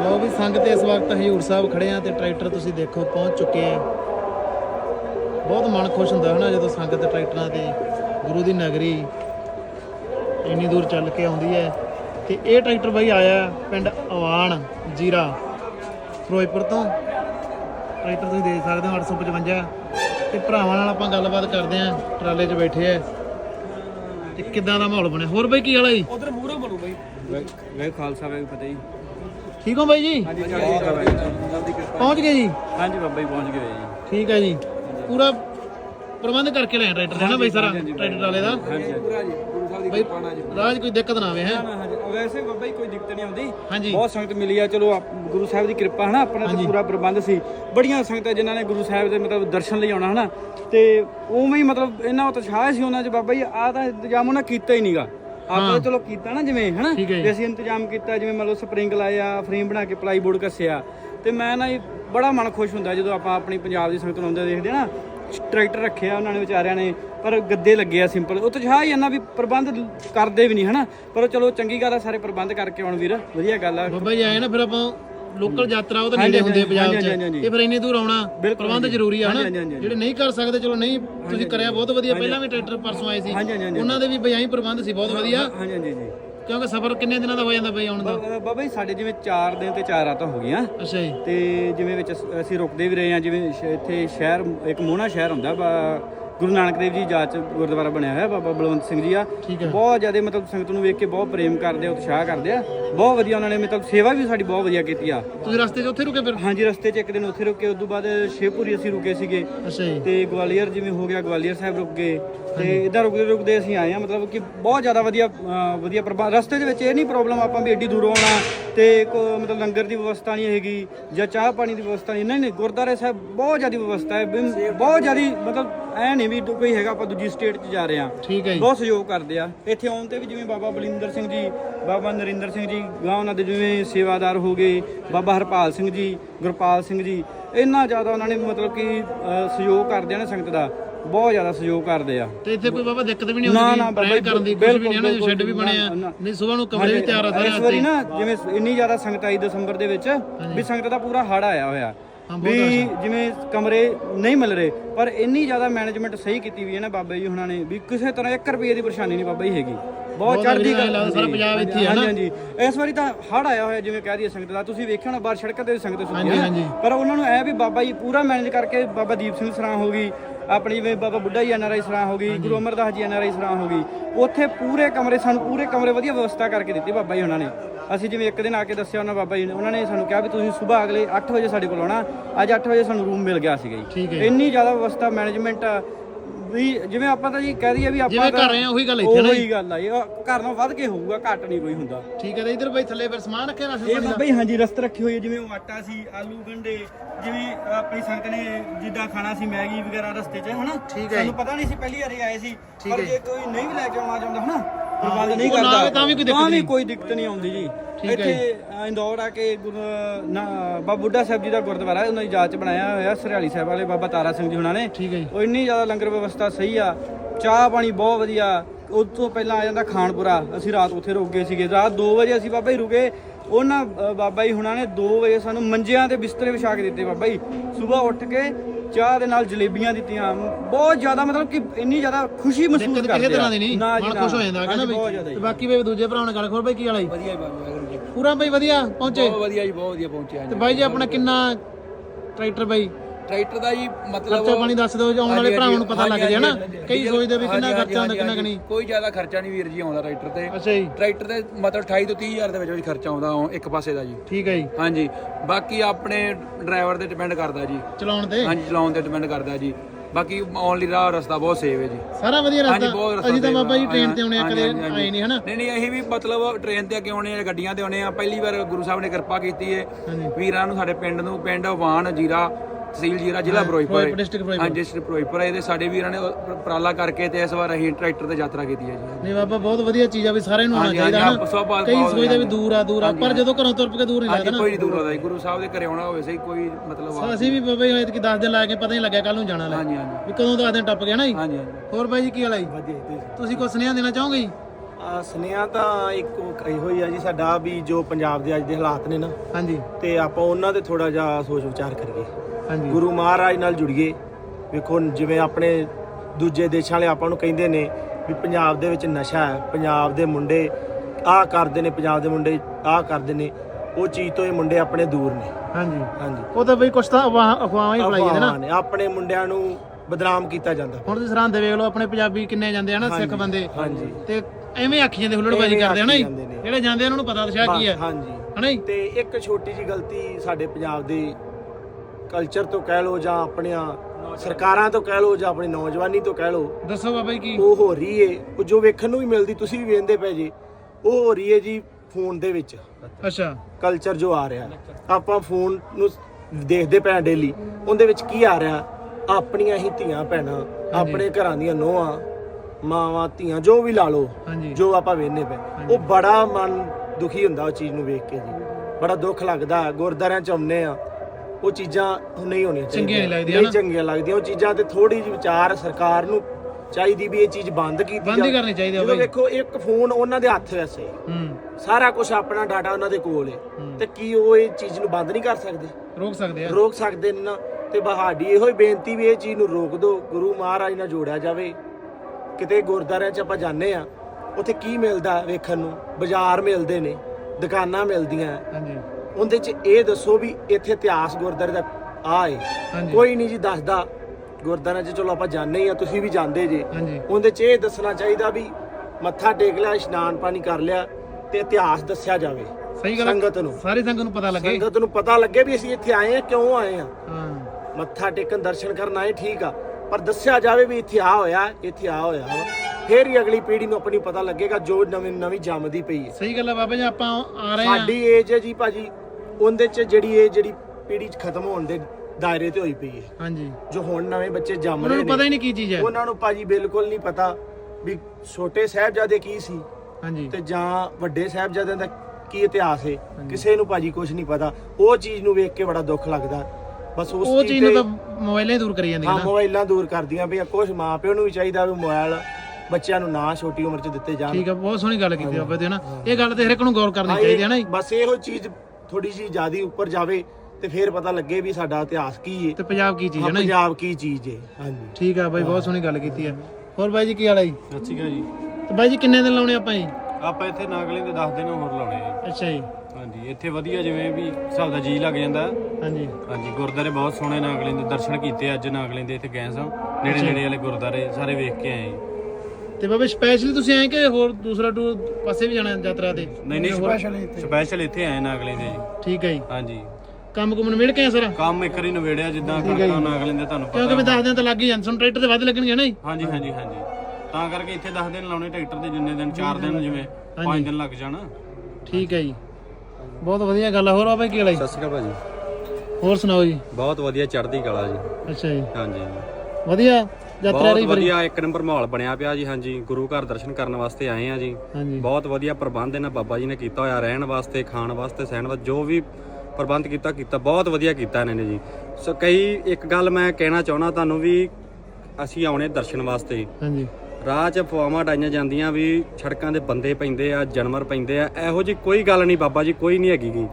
ਲਓ ਵੀ ਸੰਗਤ ਇਸ ਵਕਤ ਹਜੂਰ ਸਾਹਿਬ ਖੜੇ ਆ ਤੇ ਟਰੈਕਟਰ ਤੁਸੀਂ ਦੇਖੋ ਪਹੁੰਚ ਚੁੱਕੇ ਆ। ਬਹੁਤ ਮਨ ਖੁਸ਼ ਹੁੰਦਾ ਹੈ ਨਾ ਜਦੋਂ ਸੰਗਤ ਟਰੈਕਟਰਾਂ ਤੇ ਗੁਰੂ ਦੀ ਨਗਰੀ ਇੰਨੀ ਦੂਰ ਚੱਲ ਕੇ ਆਉਂਦੀ ਹੈ। ਤੇ ਇਹ ਟਰੈਕਟਰ ਬਾਈ ਆਇਆ ਪਿੰਡ ਅਵਾਨ ਜੀਰਾ ਫਿਰੋਜ਼ਪੁਰ ਤੋਂ। ਟਰੈਕਟਰ ਤੁਸੀਂ ਦੇਖ ਸਕਦੇ ਹੋ 855 ਤੇ ਭਰਾਵਾਂ ਨਾਲ ਆਪਾਂ ਗੱਲਬਾਤ ਕਰਦੇ ਆਂ ਟਰਾਲੇ 'ਚ ਬੈਠੇ ਆ। ਤੇ ਕਿੱਦਾਂ ਦਾ ਮਾਹੌਲ ਬਣਿਆ? ਹੋਰ ਬਾਈ ਕੀ ਹਾਲ ਹੈ ਜੀ? ਉਧਰ ਮੂਹਰੋਂ ਬਣੂ ਬਈ। ਵੇ ਖਾਲਸਾ ਵੇ ਪਤਾ ਜੀ। ਠੀਕ ਹੋ ਬਾਈ ਜੀ? ਹਾਂਜੀ ਪਹੁੰਚ ਗਏ ਜੀ? ਹਾਂਜੀ ਬਾਬਾ ਜੀ ਪਹੁੰਚ ਗਏ ਜੀ। ਠੀਕ ਹੈ ਜੀ। ਪੂਰਾ ਪ੍ਰਬੰਧ ਕਰਕੇ ਲਿਆ ਟਰੈਕਟਰ ਦਾ ਨਾ ਬਾਈ ਸਾਰਾ? ਟਰੈਕਟਰ ਵਾਲੇ ਦਾ? ਹਾਂਜੀ ਪੂਰਾ ਜੀ ਗੁਰੂ ਸਾਹਿਬ ਦੀ ਬਾਈ ਕਿਰਪਾ ਨਾਲ ਜੀ। ਰਾਜ ਕੋਈ ਦਿੱਕਤ ਨਾ ਆਵੇ ਹੈ? ਹਾਂਜੀ। ਵੈਸੇ ਬਾਬਾ ਜੀ ਕੋਈ ਦਿੱਕਤ ਨਹੀਂ ਆਉਂਦੀ। ਹਾਂਜੀ। ਬਹੁਤ ਸੰਗਤ ਮਿਲੀ ਆ ਚਲੋ ਗੁਰੂ ਸਾਹਿਬ ਦੀ ਕਿਰਪਾ ਹਨਾ ਆਪਣਾ ਤੇ ਪੂਰਾ ਪ੍ਰਬੰਧ ਸੀ। ਬੜੀਆਂ ਸੰਗਤਾਂ ਜਿਨ੍ਹਾਂ ਨੇ ਗੁਰੂ ਸਾਹਿਬ ਦੇ ਮਤਲਬ ਦਰਸ਼ਨ ਲਈ ਆਉਣਾ ਹਨਾ ਤੇ ਉਵੇਂ ਹੀ ਮਤਲਬ ਇਹਨਾਂ ਉਤਸ਼ਾਹ ਸੀ ਉਹਨਾਂ 'ਚ ਬਾਬਾ ਜੀ ਆ ਤਾਂ ਇੰਤਜ਼ਾਮ ਉਹਨਾਂ ਕੀਤਾ ਹੀ ਨਹੀਂਗਾ ਆਪਾਂ ਤਾਂ ਚਲੋ ਕੀਤਾ ਨਾ ਜਿਵੇਂ ਹਨਾ? ਠੀਕ ਹੈ ਜੀ। ਤੇ ਅਸੀਂ ਇੰਤਜ਼ਾਮ ਕੀਤਾ ਜਿਵੇਂ ਮੰਨ ਲਓ ਸਪਰਿੰਗ ਲਾਇਆ ਫਰੇਮ ਬਣਾ ਕੇ ਪਲਾਈ ਬੋਰਡ ਕੱਸਿਆ। ਤੇ ਮੈਂ ਨਾ ਇਹ ਬੜਾ ਮਨ ਖੁਸ਼ ਹੁੰਦਾ ਜਦੋਂ ਆਪਾਂ ਆਪਣੀ ਪੰਜਾਬ ਦੀ ਸੰਗਤ ਨੂੰ ਆਉਂਦੇ ਦੇਖਦੇ ਨਾ ਟਰੈਕਟਰ ਰੱਖਿਆ ਉਹਨਾਂ ਨੇ ਵਿਚਾਰਿਆਂ ਨੇ ਪਰ ਗੱਦੇ ਲੱਗੇ ਆ ਸਿੰਪਲ ਉਤਸ਼ਾਹ ਹੀ ਇਹਨਾਂ ਵੀ ਪ੍ਰਬੰਧ ਕਰਦੇ ਵੀ ਨਹੀਂ ਹਨਾ? ਪਰ ਚਲੋ ਚੰਗੀ ਗੱਲ ਆ ਸਾਰੇ ਪ੍ਰਬੰਧ ਕਰਕੇ ਆਉਣ ਵੀਰ। ਵਧੀਆ ਗੱਲ ਆ। ਬਾਬਾ ਜੀ ਆਏ ਨਾ ਫਿਰ ਆਪਾਂ ਲੋਕਲ ਯਾਤਰਾ ਉਹ ਤਾਂ ਨੇੜੇ ਹੁੰਦੇ ਆ ਪੰਜਾਬ 'ਚ। ਤੇ ਫਿਰ ਇੰਨੀ ਦੂਰ ਆਉਣਾ ਪ੍ਰਬੰਧ। ਜ਼ਰੂਰੀ ਆ ਹਾਂਜੀ, ਨਾ। ਹਾਂਜੀ, ਹਾਂਜੀ। ਜਿਹੜੇ ਨਹੀਂ ਕਰ ਸਕਦੇ ਚਲੋ ਨਹੀਂ ਤੁਸੀਂ ਕਰਿਆ ਬਹੁਤ ਵਧੀਆ। ਪਹਿਲਾਂ ਵੀ ਟਰੈਕਟਰ ਪਰਸੋਂ ਆਏ ਸੀ। ਉਹਨਾਂ ਦੇ ਵੀ ਐਂ ਪ੍ਰਬੰਧ ਸੀ ਬਹੁਤ ਵਧੀਆ। ਹਾਂਜੀ ਹਾਂਜੀ ਜੀ ਕਿਉਂਕਿ ਸਫ਼ਰ ਕਿੰਨੇ ਦਿਨਾਂ ਦਾ ਹੋ ਜਾਂਦਾ ਬਈ ਆਉਣ ਦਾ? ਬਾਬਾ ਜੀ ਸਾਡੇ ਜਿਵੇਂ 4 ਦਿਨ ਤੇ 4 ਰਾਤਾਂ ਹੋ ਗਈਆਂ। ਅੱਛਾ ਜੀ। ਤੇ ਜਿਵੇਂ ਵਿੱਚ ਅਸ- ਰੁਕਦੇ ਵੀ ਰਹੇ ਹਾਂ ਜਿਵੇਂ ਇੱਥੇ ਸ਼ਹਿਰ ਇੱਕ ਮੋਹਣਾ ਸ਼ਹਿਰ ਹੁੰਦਾ ਬਾ- ਗੁਰੂ ਨਾਨਕ ਦੇਵ ਜੀ ਜਾਚ ਗੁਰਦੁਆਰਾ ਬਣਿਆ ਹੋਇਆ ਬਾਬਾ ਬਲਵੰਤ ਸਿੰਘ ਜੀ ਆ। ਬਹੁਤ ਜ਼ਿਆਦਾ ਮਤਲਬ ਸੰਗਤ ਨੂੰ ਵੇਖ ਕੇ ਬਹੁਤ ਪ੍ਰੇਮ ਕਰਦੇ ਆ ਉਤਸ਼ਾਹ ਕਰਦੇ ਆ। ਬਹੁਤ ਵਧੀਆ ਉਹਨਾਂ ਨੇ ਮਤਲਬ ਸੇਵਾ ਵੀ ਸਾਡੀ ਬਹੁਤ ਵਧੀਆ ਕੀਤੀ ਆ। ਤੁਸੀਂ ਰਸਤੇ 'ਚ ਉੱਥੇ ਰੁਕੇ ਫਿਰ? ਹਾਂਜੀ ਰਸਤੇ 'ਚ ਇੱਕ ਦਿਨ ਉੱਥੇ ਰੁਕੇ ਉਸ ਤੋਂ ਬਾਅਦ ਸ਼ੇਪੂਰੀ ਅਸੀਂ ਰੁਕੇ ਸੀਗੇ। ਅੱਛਾ ਜੀ। ਤੇ ਗਵਾਲੀਅਰ ਜਿਵੇਂ ਹੋ ਗਿਆ ਗਵਾਲੀਅਰ ਸਾਹਿਬ ਰੁਕ ਗਏ। ਤੇ ਇਧਰ ਰੁਕਦੇ ਰੁਕਦੇ ਅਸੀਂ ਆਏ ਆ ਮਤਲਬ ਕਿ ਬਹੁਤ ਜ਼ਿਆਦਾ ਵਧੀਆ ਵਧੀਆ ਪ੍ਰਬੰਧ ਰਸਤੇ ਦੇ ਵਿੱਚ ਇਹ ਨਹੀਂ ਪ੍ਰੋਬਲਮ ਆਪਾਂ ਵੀ ਏਡੀ ਦੂਰੋਂ ਆਉਣਾ ਤੇ ਕੋ- ਮਤਲਬ ਲੰਗਰ ਦੀ ਵਿਵਸਥਾ ਨਹੀਂ ਹੈਗੀ ਜਾਂ ਚਾਹ ਪਾਣੀ ਦੀ ਵਿਵਸਥਾ ਨਹੀਂ। ਨਹੀਂ ਗੁਰਦਾਰੇ ਸਾਹਿਬ ਬਹੁਤ ਜ਼ਿਆਦਾ ਵਿਵਸਥਾ ਹੈ ਬਹੁਤ ਜ਼ਿਆਦਾ ਮਤਲਬ ਐ ਨਹੀਂ ਵੀ ਕੋਈ ਹੈਗਾ ਆਪਾਂ ਦੂਜੀ ਸਟੇਟ 'ਚ ਜਾ ਰਹੇ ਆ ਠੀਕ ਹੈ ਜੀ। ਬਹੁਤ ਸਹਿਯੋਗ ਕਰਦੇ ਆ। ਇੱਥੇ ਆਉਣ ਤੇ ਵੀ ਜਿਵੇਂ ਬਾਬਾ ਬਲਿੰਦਰ ਸਿੰਘ ਜੀ ਬਾਬਾ ਨਰਿੰਦਰ ਸਿੰਘ ਜੀ ਗਾਂ ਉਹਨਾਂ ਦੇ ਜਿਵੇਂ ਸੇਵਾਦਾਰ ਹੋ ਗਏ ਬਾਬਾ ਹਰਪਾਲ ਸਿੰਘ ਜੀ ਗੁਰਪਾਲ ਸਿੰਘ ਜੀ ਇੰਨਾ ਜ਼ਿਆਦਾ ਉਹਨਾਂ ਨੇ ਮਤਲਬ ਕਿ ਸਹਿਯੋਗ ਕਰਦੇ ਆ ਨਾ ਸੰਗਤ ਦਾ। ਬਹੁਤ ਜ਼ਿਆਦਾ ਸਹਿਯੋਗ ਕਰਦੇ ਆ। ਤੇ ਇੱਥੇ ਕੋਈ ਬਾਬਾ ਦਿੱਕਤ ਵੀ ਨਹੀਂ ਆਉਂਦੀ ਜੀ, ਕਰਨ ਦੀ ਕੁਝ ਵੀ ਨਹੀਂ ਨਾ ਸ਼ੈੱਡ ਵੀ ਬਣੇ ਆ। ਨਹੀਂ ਸਵੇਰ ਨੂੰ ਕਮਰੇ ਵੀ ਤਿਆਰ ਆ ਸਾਰੇ ਇਸ ਵਾਰੀ ਨਾ ਜਿਵੇਂ ਇੰਨੀ ਜ਼ਿਆਦਾ ਸੰਗਤ ਆਈ ਦਸੰਬਰ ਦੇ ਵਿੱਚ ਵੀ ਸੰਗਤ ਦਾ ਪੂਰਾ ਹੜ ਆਇਆ ਹੋਇਆ। ਵੀ ਜਿਵੇਂ ਕਮਰੇ ਨਹੀਂ ਮਿਲ ਰਹੇ ਪਰ ਇੰਨੀ ਜ਼ਿਆਦਾ ਮੈਨੇਜਮੈਂਟ ਸਹੀ ਕੀਤੀ ਵੀ ਹੈ ਨਾ ਬਾਬਾ ਜੀ ਹੁਣਾਂ ਨੇ ਵੀ ਕਿਸੇ ਤਰ੍ਹਾਂ 1 ਰੁਪਏ ਦੀ ਪਰੇਸ਼ਾਨੀ ਨਹੀਂ ਬਾਬਾ ਜੀ ਹੈਗੀ। ਬਹੁਤ ਚੜ੍ਹਦੀ ਗੱਲ ਸਾਰਾ ਪੰਜਾਬ ਇੱਥੇ ਹੀ ਨਾ। ਹਾਂਜੀ। ਇਸ ਵਾਰੀ ਤਾਂ ਹੜ ਆਇਆ ਹੋਇਆ ਜਿਵੇਂ ਕਹਿ ਦਈਏ ਸੰਗਤ ਦਾ। ਤੁਸੀਂ ਵੇਖਿਆ ਹੋਣਾ ਬਾਹਰ ਸੜਕਾਂ ਤੇ ਸੰਗਤ ਹਾਂਜੀ, ਹੈ। ਪਰ ਉਹਨਾਂ ਨੂੰ ਇਹ ਵੀ ਬਾਬਾ ਜੀ ਪੂਰਾ ਮੈਨੇਜ ਕਰਕੇ ਬਾਬਾ ਦੀਪ ਸਿੰਘ ਸਰਾਂ ਹੋ ਗਈ ਆਪਣੀ ਜਿਵੇਂ ਬਾਬਾ ਬੁੱਢਾ ਜੀ ਐਨਆਰਆਈ ਸਰਾਂ ਹੋ ਗਈ ਗੁਰੂ ਅਮਰਦਾਸ ਜੀ ਐਨਆਰਆਈ ਸਰਾਂ ਹੋ ਗਈ। ਉੱਥੇ ਪੂਰੇ ਕਮਰੇ ਸਾਨੂੰ ਪੂਰੇ ਕਮਰੇ ਵਧੀਆ ਵਿਵਸਥਾ ਕਰਕੇ ਦਿੱਤੀ ਬਾਬਾ ਜੀ ਉਹਨਾਂ ਨੇ। ਅਸੀਂ ਜਿਵੇਂ ਇੱਕ ਦਿਨ ਆ ਕੇ ਦੱਸਿਆ ਉਹਨਾਂ ਬਾਬਾ ਜੀ ਨੇ ਉਹਨਾਂ ਨੇ ਸਾਨੂੰ ਕਿਹਾ ਵੀ ਤੁਸੀਂ ਸਵੇਰ ਅਗਲੇ 8 ਵਜੇ ਸਾਡੇ ਕੋਲ ਆਉਣਾ। ਅੱਜ 8 ਵਜੇ ਸਾਨੂੰ ਰੂਮ ਮਿਲ ਗਿਆ ਸੀਗਾ ਜੀ। ਠੀਕ ਹੈ ਇੰਨੀ ਜ਼ਿਆਦਾ ਵਿਵਸਥਾ ਮੈਨੇਜਮੈਂਟ ਵੀ ਜਿਵੇਂ ਆਪਾਂ ਤਾਂ ਜੀ ਕਹਿ ਦਈਏ ਵੀ ਆਪਾਂ ਜਿਵੇਂ ਘਰ ਆਏ ਆ ਉਹੀ ਗੱਲ ਇੱਥੇ ਨਾ ਜੀ। ਉਹੀ ਗੱਲ ਆ ਇਹ ਘਰ ਨਾਲੋਂ ਵੱਧ ਕੇ ਹੋਊਗਾ ਘੱਟ ਨਹੀਂ ਕੋਈ ਹੁੰਦਾ। ਠੀਕ ਹੈ ਤੇ ਇਧਰ ਬਈ ਥੱਲੇ ਫਿਰ ਸਮਾਨ ਰੱਖਿਆ ਰਸਤੇ ਇਹ ਬਾਬਾ ਜੀ ਹਾਂਜੀ ਰਸਤ ਰੱਖੀ ਹੋਈ ਹੈ ਜਿਵੇਂ ਉਹ ਆਟਾ ਸੀ ਆਲੂ ਗੰਡੇ ਜਿਵੇਂ ਆਪਣੀ ਸੰਗਤ ਨੇ ਜਿੱਦਾਂ ਖਾਣਾ ਸੀ ਮੈਗੀ ਵਗੈਰਾ ਰਸਤੇ 'ਚ ਹਨਾ? ਠੀਕ ਹੈ ਸਾਨੂੰ ਪਤਾ ਨਹੀਂ ਸੀ ਪਹਿਲੀ ਵਾਰੀ ਆਏ ਸੀ ਠੀਕ ਪਰ ਹੈ। ਜੇ ਕੋਈ ਨਹੀਂ ਵੀ ਲੈ ਕੇ ਆਉਣਾ ਚਾਹੁੰਦਾ ਹਨਾ? ਪ੍ਰਬੰਧ ਨਹੀਂ ਉਹ ਨਾ ਕਰਦਾ। ਆਵੇ ਤਾਂ ਵੀ ਕੋਈ ਦਿੱਕਤ ਤਾਂ ਵੀ ਨਹੀਂ। ਕੋਈ ਦਿੱਕਤ ਨਹੀਂ ਆਉਂਦੀ ਜੀ। ਠੀਕ ਹੈ ਇੱਥੇ ਅ, ਇੰਦੌਰ ਆ ਕੇ ਗੁਰੂ ਨਾ ਬਾਬਾ ਬੁੱਢਾ ਸਾਹਿਬ ਜੀ ਦਾ ਗੁਰਦੁਆਰਾ ਉਹਨਾਂ ਦੀ ਯਾਦ 'ਚ ਬਣਾਇਆ ਹੋਇਆ ਸਰਿਆਲੀ ਸਾਹਿਬ ਵਾਲੇ ਬਾਬਾ ਤਾਰਾ ਸਿੰਘ ਜੀ ਹੁਣਾਂ ਨੇ। ਉਹ ਇੰਨੀ ਜ਼ਿਆਦਾ ਲੰਗਰ ਵਿਵਸਥਾ ਸਹੀ ਆ ਚਾਹ ਪਾਣੀ ਬਹੁਤ ਵਧੀਆ ਉਸ ਤੋਂ ਪਹਿਲਾਂ ਆ ਜਾਂਦਾ ਖਾਨਪੁਰਾ ਅਸੀਂ ਰਾਤ ਉੱਥੇ ਰੁਕ ਗਏ ਸੀਗੇ। ਰਾਤ 2 ਵਜੇ ਅਸੀਂ ਬਾਬਾ ਜੀ ਰੁਕੇ ਉਹਨਾਂ ਬਾਬਾ ਜੀ ਹੁਣਾਂ ਨੇ 2 ਵਜੇ ਸਾਨੂੰ ਮੰਜਿਆਂ ਤੇ ਬਿਸਤਰੇ ਵਿਛਾ ਕੇ ਦਿੱਤੇ ਬਾਬਾ ਜੀ। ਸਵੇਰ ਉੱਠ ਕੇ ਚਾਹ ਦੇ ਨਾਲ ਜਲੇਬੀਆਂ ਦਿੱਤੀਆਂ। ਬਹੁਤ ਜ਼ਿਆਦਾ ਮਤਲਬ ਕਿ ਇੰਨੀ ਜ਼ਿਆਦਾ ਖੁਸ਼ੀ ਮਹਿਸੂਸ ਕਰਦੇ ਆ। ਤਰ੍ਹਾਂ ਦੀ ਨਹੀਂ। ਮਨ। ਖੁਸ਼ ਹੋ ਜਾਂਦਾ ਕਹਿੰਦਾ ਬਈ ਬਾਕੀ ਬਈ ਦੂਜੇ ਭਰਾ ਨਾਲ ਗੱਲ ਖੋਲ ਬਈ ਕੀ ਵਾਲਾ ਜੀ। ਵਧੀਆ ਜੀ ਪੂਰਾ ਬਈ ਵਧੀਆ ਪਹੁੰਚੇ। ਬਹੁਤ ਵਧੀਆ ਜੀ ਬਹੁਤ ਵਧੀਆ ਪਹੁੰਚਿਆ ਤੇ ਬਾਈ ਜੀ ਆਪਣਾ ਕਿੰਨਾ ਟਰੈਕਟਰ ਬਾਈ? ਟਰੈਕਟਰ ਦਾ ਜੀ ਮਤਲਬ ਖਰਚਾ ਪਾਣੀ ਦੱਸ ਦਿਓ ਜੀ ਆਉਣ ਵਾਲੇ ਭਰਾਵਾਂ ਨੂੰ ਪਤਾ ਲੱਗ ਜਾਏ ਨਾ ਕਈ ਸੋਚਦੇ ਵੀ ਕਿੰਨਾ ਖਰਚਾ ਹੁੰਦਾ ਕਿੰਨਾ ਨਹੀਂ। ਕੋਈ ਜ਼ਿਆਦਾ ਖਰਚਾ ਨਹੀਂ ਵੀਰ ਜੀ ਆਉਂਦਾ ਟਰੈਕਟਰ ਤੇ। ਅੱਛਾ ਜੀ। ਟਰੈਕਟਰ ਤੇ ਮਤਲਬ 28 ਤੋਂ 30 ਹਜ਼ਾਰ ਦੇ ਵਿੱਚ ਵਿੱਚ ਖਰਚਾ ਆਉਂਦਾ ਇੱਕ ਪਾਸੇ ਦਾ ਜੀ। ਠੀਕ ਹੈ ਜੀ। ਹਾਂਜੀ। ਬਾਕੀ ਆਪਣੇ ਡਰਾਈਵਰ ਤੇ ਡਿਪੈਂਡ ਕਰਦਾ ਜੀ। ਚਲਾਉਣ ਤੇ? ਹਾਂਜੀ ਚਲਾਉਣ ਤੇ ਡਿਪੈਂਡ ਕਰਦਾ ਜੀ। ਬਾਕੀ ਲਈ ਰਾਹ ਰਸਤਾ ਬਹੁਤ ਸੇਵ ਹੈ ਜੀ। ਸਾਰਾ ਵਧੀਆ ਰਸਤਾ। ਅਸੀਂ ਤਾਂ ਬਾਬਾ ਜੀ। ਟ੍ਰੇਨ ਤੇ ਆਉਣੇ ਆ ਕਦੇ। ਆਏ ਨਹੀਂ ਹਨਾ? ਨਹੀਂ ਨਹੀਂ ਅਸੀਂ ਵੀ ਮਤਲਬ ਟ੍ਰੇਨ ਤੇ ਅੱਗੇ ਆਉਣੇ ਆ ਗੱਡੀਆਂ ਤੇ ਆਉਣੇ ਆ। ਪਹਿਲੀ ਵਾਰ ਗੁਰੂ ਸਾਹਿਬ ਨੇ ਕਿਰਪਾ ਕੀਤੀ ਹੈ ਵੀਰਾਂ ਨੂੰ ਸਾਡੇ ਪਿੰਡ ਨੂੰ ਪਿੰਡ ਵਾਣ ਜੀਰਾ ਤਹਿਸੀਲ ਜੀਰਾ ਜ਼ਿਲ੍ਹਾ ਫਿਰੋਜ਼ਪੁਰ। ਹਾਂਜੀ ਡਿਸਟ੍ਰਿਕਟ ਫਿਰੋਜ਼ਪੁਰ ਇਹਦੇ ਸਾਡੇ ਵੀਰਾਂ ਨੇ ਉਪਰਾਲਾ ਕਰਕੇ ਤੇ ਇਸ ਵਾਰ ਅਸੀਂ ਟਰੈਕਟਰ ਤੇ ਯਾਤਰਾ ਕੀਤੀ ਹੈ ਜੀ। ਨਹੀਂ ਬਾਬਾ ਬਹੁਤ ਵਧੀਆ ਚੀਜ਼ ਆ ਵੀ ਸਾਰਿਆਂ ਨੂੰ ਆਉਣਾ ਚਾਹੀਦਾ ਬਾਤ ਕਈ ਸੋਚਦੇ ਵੀ। ਦੂਰ ਆ ਦੂਰ ਆ ਪਰ ਜਦੋਂ ਘਰੋਂ ਤੁਰ ਕੇ ਦੂਰ ਨਹੀਂ ਲੱਗਦਾ ਨਾ। ਕੋਈ ਨਹੀਂ ਦੂਰ ਹੁੰਦਾ ਜੀ। ਗੁਰੂ ਸਾਹਿਬ ਦੇ ਘਰੇ ਆਉਣਾ ਹੋਵੇ ਸਹੀ ਕੋਈ ਮਤਲਬ ਆ- ਅਸੀਂ ਵੀ ਬਾਬਾ ਜੀ ਹੋਏ ਕਿ 10 ਦਿਨ ਲਾ ਕੇ ਪਤਾ ਨਹੀਂ ਲੱਗਿਆ ਕੱਲ ਨੂੰ ਜਾਣਾ ਲੈ। ਹਾਂਜੀ ਹਾਂਜੀ। ਵੀ ਕਦੋਂ 10 ਦਿਨ ਟੱਪ ਗਿਆ ਨਾ ਜੀ। ਹਾਂਜੀ ਹਾਂਜੀ। ਹੋਰ ਬਾਈ ਜੀ ਕੀ ਹਾਲ ਹੈ ਜੀ? ਤੁਸੀਂ ਕੋਈ ਸੁਨੇਹਾ ਦੇਣਾ ਚਾਹੋਗੇ ਜੀ? ਆ ਸੁਨੇਹਾ ਤਾਂ ਇੱਕ ਇਹੋ ਹੀ ਆ ਜੀ ਸਾਡਾ ਵੀ ਜੋ ਪੰਜਾਬ ਦੇ ਅੱਜ ਦੇ ਹਾਲਾਤ ਨੇ ਨਾ ਹਾਂਜੀ। ਤੇ ਆਪਾਂ ਉਹਨਾਂ ਤੇ ਥੋੜਾ ਜਿਹਾ ਸੋਚ ਵਿਚਾਰ ਕਰੀਏ। ਹਾਂਜੀ। ਗੁਰੂ ਮਹਾਰਾਜ ਨਾਲ ਜੁੜੀਏ। ਵੇਖੋ ਜਿਵੇਂ ਆਪਣੇ ਦੂਜੇ ਦੇਸ਼ਾਂ ਵਾਲੇ ਆਪਾਂ ਨੂੰ ਕਹਿੰਦੇ ਨੇ ਵੀ ਪੰਜਾਬ ਦੇ ਵਿੱਚ ਨਸ਼ਾ ਹੈ ਪੰਜਾਬ ਦੇ ਮੁੰਡੇ ਆਹ ਕਰਦੇ ਨੇ ਪੰਜਾਬ ਦੇ ਮੁੰਡੇ ਆਹ ਕਰਦੇ ਨੇ ਉਹ ਚੀਜ਼ ਤੋਂ ਇਹ ਮੁੰਡੇ ਆਪਣੇ ਦੂਰ ਨੇ। ਹਾਂਜੀ। ਹਾਂਜੀ। ਉਹ ਤਾਂ ਬਈ ਕੁਛ ਤਾਂ ਅਫਵਾਹ- ਅਫਵਾਹਾਂ ਹੀ ਫੈਲਾਈ ਜਾਂਦੇ ਨਾ। ਆਪਣੇ ਮੁੰਡਿਆਂ ਨੂੰ ਬਦਨਾਮ ਕੀਤਾ ਜਾਂਦਾ। ਹੁਣ ਤੁਸੀਂ ਸਰਹੰਦ ਵੇਖ ਲਓ ਆਪਣੇ ਪੰਜਾਬੀ ਕਿੰਨੇ ਜਾਂਦੇ ਆ ਨਾ ਸਿੱਖ ਬੰਦੇ। ਹਾਂਜੀ। ਤੇ ਐਵੇਂ ਆਖੀ ਜਾਂਦੇ ਹੁੱਲੜਬਾਜੀ ਐਵੇਂ ਕਰਦੇ ਆ ਨਾ ਜੀ। ਆਖੀ ਜਾਂਦੇ ਨੇ। ਜਿਹੜੇ ਜਾਂਦੇ ਆ ਉਹਨਾਂ ਨੂੰ ਪਤਾ ਦਸ਼ਾ ਕੀ ਹੈ। ਹਾਂਜੀ। ਹਨਾ ਜੀ? ਤੇ ਇੱਕ ਛੋਟੀ ਜੀ ਗਲਤੀ ਸਾਡੇ ਪੰਜਾਬ ਦੇ ਕਲਚਰ ਤੋਂ ਕਹਿ ਲਓ ਜਾਂ ਆਪਣੀਆਂ ਸਰਕਾਰਾਂ ਤੋਂ ਕਹਿ ਲਓ ਜਾਂ ਆਪਣੀ ਨੌਜਵਾਨੀ ਤੋਂ ਕਹਿ ਲਓ ਦੱਸੋ ਬਾਬਾ ਜੀ ਕੀ? ਉਹ ਹੋ ਰਹੀ ਏ। ਉਹ ਜੋ ਵੇਖਣ ਨੂੰ ਵੀ ਮਿਲਦੀ ਤੁਸੀਂ ਵੀ ਵੇਖਦੇ ਪਏ ਜੀ ਉਹ ਹੋ ਰਹੀ ਏ ਜੀ ਫੋਨ ਦੇ ਵਿੱਚ। ਅੱਛਾ। ਕਲਚਰ ਜੋ ਆ ਰਿਹਾ। ਆਪਾਂ ਫੋਨ ਨੂੰ ਦੇਖਦੇ ਪਏ ਡੇਲੀ ਉਹਦੇ ਵਿੱਚ ਕੀ ਆ ਰਿਹਾ? ਆਪਣੀਆਂ ਹੀ ਧੀਆਂ ਭੈਣਾਂ ਆਪਣੇ ਘਰਾਂ ਦੀਆਂ ਨੋਹਾਂ ਮਾਵਾਂ ਧੀਆਂ ਜੋ ਵੀ ਲਾ ਹਾਂਜੀ। ਜੋ ਆਪਾਂ ਵੇਖਦੇ ਪਏ। ਉਹ ਬੜਾ ਮਨ ਦੁਖੀ ਹੁੰਦਾ ਉਹ ਚੀਜ਼ ਨੂੰ ਵੇਖ ਕੇ ਜੀ। ਬੜਾ ਦੁੱਖ ਲੱਗਦਾ। ਹੈ। ਗੁਰਦੁਆਰਿਆਂ ਚ ਆਉਂਦੇ ਆ। ਉਹ ਚੀਜ਼ਾਂ ਨਹੀਂ ਹੋਣੀਆਂ ਚੰਗੀਆਂ ਨਹੀਂ ਲੱਗਦੀਆਂ ਨਹੀਂ ਨਾ। ਚੰਗੀਆਂ ਲੱਗਦੀਆਂ। ਉਹ ਚੀਜ਼ਾਂ ਤੇ ਥੋੜੀ ਜਿਹੀ ਵਿਚਾਰ ਸਰਕਾਰ ਨੂੰ ਚਾਹੀਦੀ ਵੀ ਇਹ ਚੀਜ਼ ਬੰਦ ਕੀਤੀ ਬੰਦ ਹੀ ਕਰਨੀ ਚਾਹੀਦੀ ਆ ਜਦੋਂ ਬਾਈ। ਵੇਖੋ ਇੱਕ ਫੋਨ ਉਹਨਾਂ ਦੇ ਹੱਥ ਵੈਸੇ ਹੂੰ। ਸਾਰਾ ਕੁਝ ਆਪਣਾ ਡਾਟਾ ਉਹਨਾਂ ਦੇ ਕੋਲ ਹੈ। ਤੇ ਕੀ ਉਹ ਇਹ ਚੀਜ਼ ਨੂੰ ਬੰਦ ਨਹੀਂ ਕਰ ਸਕਦੇ? ਰੋਕ ਸਕਦੇ ਆ। ਰੋਕ ਸਕਦੇ ਨੇ ਨਾ। ਤੇ ਬਹਾਡੀ ਇਹੋ ਹੀ ਬੇਨਤੀ ਵੀ ਇਹ ਚੀਜ਼ ਨੂੰ ਰੋਕ ਦਿਓ। ਗੁਰੂ ਮਹਾਰਾਜ ਨਾਲ ਜੋੜਿਆ ਜਾਵੇ। ਕਿਤੇ ਗੁਰਦਾਰਿਆਂ 'ਚ ਆਪਾਂ ਜਾਂਦੇ ਆ ਉੱਥੇ ਕੀ ਮਿਲਦਾ ਵੇਖਣ ਨੂੰ? ਬਾਜ਼ਾਰ ਮਿਲਦੇ ਨੇ ਦੁਕਾਨਾਂ ਮਿਲਦੀਆਂ। ਹਾਂਜੀ। ਉਹਦੇ 'ਚ ਇਹ ਦੱਸੋ ਵੀ ਇੱਥੇ ਇਤਿਹਾਸ ਗੁਰਦਾਰੇ ਦਾ ਆਏ ਹਾਂਜੀ। ਕੋਈ ਨਹੀਂ ਜੀ ਦੱਸਦਾ। ਗੁਰਦਾਰਿਆਂ 'ਚ ਚਲੋ ਆਪਾਂ ਜਾਂਦੇ ਹੀ ਆ ਤੁਸੀਂ ਵੀ ਜਾਂਦੇ ਜੇ। ਉਹਦੇ 'ਚ ਇਹ ਦੱਸਣਾ ਚਾਹੀਦਾ ਵੀ ਮੱਥਾ ਟੇਕ ਲਿਆ ਇਸ਼ਨਾਨ ਪਾਣੀ ਕਰ ਲਿਆ ਤੇ ਇਤਿਹਾਸ ਦੱਸਿਆ ਜਾਵੇ। ਸਹੀ ਗੱਲ ਆ। ਸੰਗਤ ਨੂੰ। ਸਾਰੀ ਸੰਗਤ ਨੂੰ ਪਤਾ ਲੱਗੇ। ਸੰਗਤ ਨੂੰ ਪਤਾ ਲੱਗੇ ਵੀ ਅਸੀਂ ਇੱਥੇ ਆਏ ਆ ਕਿਉਂ ਆਏ ਆ ਮੱਥਾ ਟੇਕਣ ਦਰਸ਼ਨ ਕਰਨ ਆਏ ਠੀਕ ਆ। ਪਰ ਦੱਸਿਆ ਜਾਵੇ ਵੀ ਇੱਥੇ ਆ ਹੋਇਆ ਇੱਥੇ ਆ ਹੋਇਆ। ਫੇਰ ਹੀ ਅਗਲੀ ਪੀੜ੍ਹੀ ਨੂੰ ਆਪਣੀ ਪਤਾ ਲੱਗੇਗਾ ਜੋ ਨਵੀਂ ਨਵੀਂ ਜੰਮਦੀ ਪਈ ਹੈ। ਸਹੀ ਗੱਲ ਆ ਬਾਬਾ ਜੀ ਆਪਾਂ ਆ ਰਹੇ ਆ ਸਾਡੀ ਏਜ ਹੈ ਜੀ ਭਾਜੀ ਉਹਦੇ ਚ ਜਿਹੜੀ ਇਹ ਜਿਹੜੀ ਪੀੜ੍ਹੀ ਚ ਖਤਮ ਹੋਣ ਦੇ ਦਾਇਰੇ ਤੇ ਹੋਈ ਪਈ ਹੈ। ਹਾਂਜੀ। ਜੋ ਹੁਣ ਨਵੇਂ ਬੱਚੇ ਜੰਮ ਉਹਨਾਂ ਰਹੇ ਨੂੰ ਪਤਾ ਨੇ ਹੀ ਨਹੀਂ ਕੀ ਚੀਜ਼ ਹੈ। ਉਹਨਾਂ ਨੂੰ ਭਾਜੀ ਬਿਲਕੁਲ ਨਹੀਂ ਪਤਾ ਵੀ ਛੋਟੇ ਸਾਹਿਬਜ਼ਾਦੇ ਕੀ ਸੀ ਹਾਂਜੀ। ਤੇ ਜਾਂ ਵੱਡੇ ਸਾਹਿਬਜ਼ਾਦਿਆਂ ਦਾ ਕੀ ਇਤਿਹਾਸ ਹੈ। ਕਿਸੇ ਨੂੰ ਭਾਜੀ ਕੁਝ ਨਹੀਂ ਪਤਾ। ਉਹ ਚੀਜ਼ ਨੂੰ ਵੇਖ ਕੇ ਬੜਾ ਦੁੱਖ ਲੱਗਦਾ। ਬਸ ਉਸ ਉਹ ਚੀਜ਼ ਨੂੰ ਤੇ- ਤਾਂ ਮੋਬਾਈਲਾਂ ਹੀ ਦੂਰ ਕਰੀ ਜਾਂਦੀਆਂ ਹਾਂ ਨਾ। ਮੋਬਾਈਲਾਂ ਦੂਰ ਕਰਦੀਆਂ ਵੀ ਕੁਝ ਮਾਪਿਓ ਨੂੰ ਵੀ ਚਾਹੀਦਾ ਵੀ ਮੋਬਾਈਲ ਬੱਚਿਆਂ ਨੂੰ ਨਾ ਛੋਟੀ ਉਮਰ 'ਚ ਦਿੱਤੇ ਜਾਣ। ਠੀਕ ਆ ਬਹੁਤ ਸੋਹਣੀ ਗੱਲ ਕੀਤੀ ਬਾਬਾ ਜੀ ਨਾ ਇਹ ਗੱਲ ਤੇ ਹਰ ਇੱਕ ਨੂੰ ਗੌਰ ਕਰਨੀ ਚਾਹੀਦੀ ਹੈ ਨਾ ਜੀ। ਬਸ ਇਹੋ ਚੀਜ਼ ਥੋੜੀ ਜਿਹੀ ਜ਼ਿਆਦੀ ਉੱਪਰ ਜਾਵੇ ਤੇ ਫਿਰ ਪਤਾ ਲੱਗੇ ਵੀ ਸਾਡਾ ਇਤਿਹਾਸ ਕੀ ਹੈ ਤੇ ਪੰਜਾਬ ਕੀ ਚੀਜ਼ ਹਾਂ, ਹੈ ਨਾ ਜੀ। ਪੰਜਾਬ ਕੀ ਚੀਜ਼ ਹੈ ਹਾਂਜੀ। ਠੀਕ ਆ ਬਾਈ ਬਹੁਤ ਸੋਹਣੀ ਗੱਲ ਕੀਤੀ ਹੈ ਹੋਰ ਬਾਈ ਜੀ ਕੀ ਹਾਲ ਹੈ ਜੀ? ਸਤਿ ਸ਼੍ਰੀ ਅਕਾਲ ਜੀ। ਤੇ ਬਾਈ ਜੀ ਕਿੰਨੇ ਦਿਨ ਲਾਉਣੇ ਆਪਾਂ ਜੀ? ਆਪਾਂ ਇੱਥੇ ਨਾਗਲੇ ਦੇ 10 ਦਿਨ ਹੋਰ ਲਾਉਣੇ ਆ ਅੱਛਾ ਜੀ। ਹਾਂਜੀ ਇੱਥੇ ਵਧੀਆ ਜਿਵੇਂ ਵੀ ਹਿਸਾਬ ਦਾ ਜੀ ਲੱਗ ਜਾਂਦਾ। ਹਾਂਜੀ। ਹਾਂਜੀ ਗੁਰਦਾਰੇ ਬਹੁਤ ਸੋਹਣੇ ਨਾਗਲੇ ਦੇ ਦਰਸ਼ਨ ਕੀਤੇ ਅੱਜ ਨਾਗਲੇ ਦੇ ਇੱਥੇ ਗਏ ਸਾਂ। ਨੇੜੇ ਨੇੜੇ ਵਾਲੇ ਗੁਰਦਾਰੇ ਸਾਰੇ ਵੇਖ ਕੇ ਆਏ ਜੀ। ਤੇ ਬਾਬਾ ਸਪੈਸ਼ਲੀ ਤੁਸੀਂ ਆਏ ਕਿ ਹੋਰ ਦੂਸਰਾ ਟੂਰ ਪਾਸੇ ਵੀ ਜਾਣਾ ਯਾਤਰਾ ਤੇ? ਨਹੀਂ ਨਹੀਂ ਸਪੈਸ਼ਲ ਇੱਥੇ। ਆਏ ਨਾਗਲੇ ਦੇ ਜੀ ਠੀਕ ਹੈ ਜੀ। ਹਾਂਜੀ। ਕੰਮ ਕੁਮ ਨਿਬੜ ਕੇ ਆ ਸਾਰਾ? ਕੰਮ ਇੱਕ ਵਾਰੀ ਨਵੇੜਿਆ ਜਿੱਦਾਂ ਕਣਕਾਂ ਨਾਗਲੇ ਦੇ ਤੁਹਾਨੂੰ ਕਿਉਂਕਿ ਮੈਂ ਪਤਾ ਦੱਸ ਦਿਨ ਤਾਂ ਲੱਗ ਹੀ ਜਾਂਦੇ ਸਾਨੂੰ ਟਰੈਕਟਰ ਤੇ ਵੱਧ ਲੱਗਣਗੇ ਨਾ ਜੀ? ਹਾਂਜੀ ਹਾਂਜੀ ਹਾਂਜੀ। ਤਾਂ ਕਰਕੇ ਇੱਥੇ 10 ਦਿਨ ਲਾਉਣੇ ਟਰੈਕਟਰ ਦੇ ਜਿੰਨੇ ਦਿਨ 4 ਦਿਨ ਜਿਵੇਂ 5 ਦਿਨ ਲੱਗ ਜਾਣ। ਠੀਕ ਹੈ ਜੀ। ਬਹੁਤ ਵਧੀਆ ਗੱਲ ਆ। ਹੋਰ ਬਾਬਾ ਕੀ ਹਾਲ ਹੈ ਜੀ? ਸਤਿ ਸ਼੍ਰੀ ਅਕਾਲ ਭਾਜੀ। ਹੋਰ ਸੁਣਾਓ ਜੀ? ਬਹੁਤ ਵਧੀਆ ਚੜ੍ਹਦੀ ਕਲਾ ਜੀ। ਅੱਛਾ ਜੀ। ਹਾਂਜੀ। ਵਧੀਆ। ਯਾਤਰਾ ਬਹੁਤ ਰਹੀ ਫਿਰ? ਵਧੀਆ ਇੱਕ ਨੰਬਰ ਮਾਹੌਲ ਬਣਿਆ ਪਿਆ ਜੀ ਹਾਂਜੀ। ਗੁਰੂ ਘਰ ਦਰਸ਼ਨ ਕਰਨ ਵਾਸਤੇ ਆਏ ਆ ਜੀ। ਹਾਂਜੀ। ਬਹੁਤ ਵਧੀਆ ਪ੍ਰਬੰਧ ਇਹਨਾਂ ਬਾਬਾ ਜੀ ਨੇ ਕੀਤਾ ਹੋਇਆ ਰਹਿਣ ਵਾਸਤੇ ਖਾਣ ਵਾਸਤੇ ਸਹਿਣ ਵਾਸਤੇ ਜੋ ਵੀ ਪ੍ਰਬੰਧ ਕੀਤਾ ਕੀਤਾ ਬਹੁਤ ਵਧੀਆ ਕੀਤਾ ਇਹਨਾਂ ਨੇ ਜੀ। ਸੋ ਕਈ ਇੱਕ ਗੱਲ ਮੈਂ ਕਹਿਣਾ ਚਾਹੁੰਦਾ ਤੁਹਾਨੂੰ ਵੀ ਅਸੀਂ ਆਉਣੇ ਦਰਸ਼ਨ ਵਾਸਤੇ। ਹਾਂਜੀ। ਰਾਹ 'ਚ ਅਫਵਾਹਾਂ ਡਾਈਆਂ ਜਾਂਦੀਆਂ ਵੀ ਸੜਕਾਂ ਦੇ ਬੰਦੇ ਪੈਂਦੇ ਆ ਜਾਨਵਰ ਪੈਂਦੇ ਆ ਇਹੋ ਜੀ ਕੋਈ ਗੱਲ ਨਹੀਂ ਬਾਬਾ ਜੀ ਕੋਈ ਨਹੀਂ ਹੈਗੀ ਗੀ।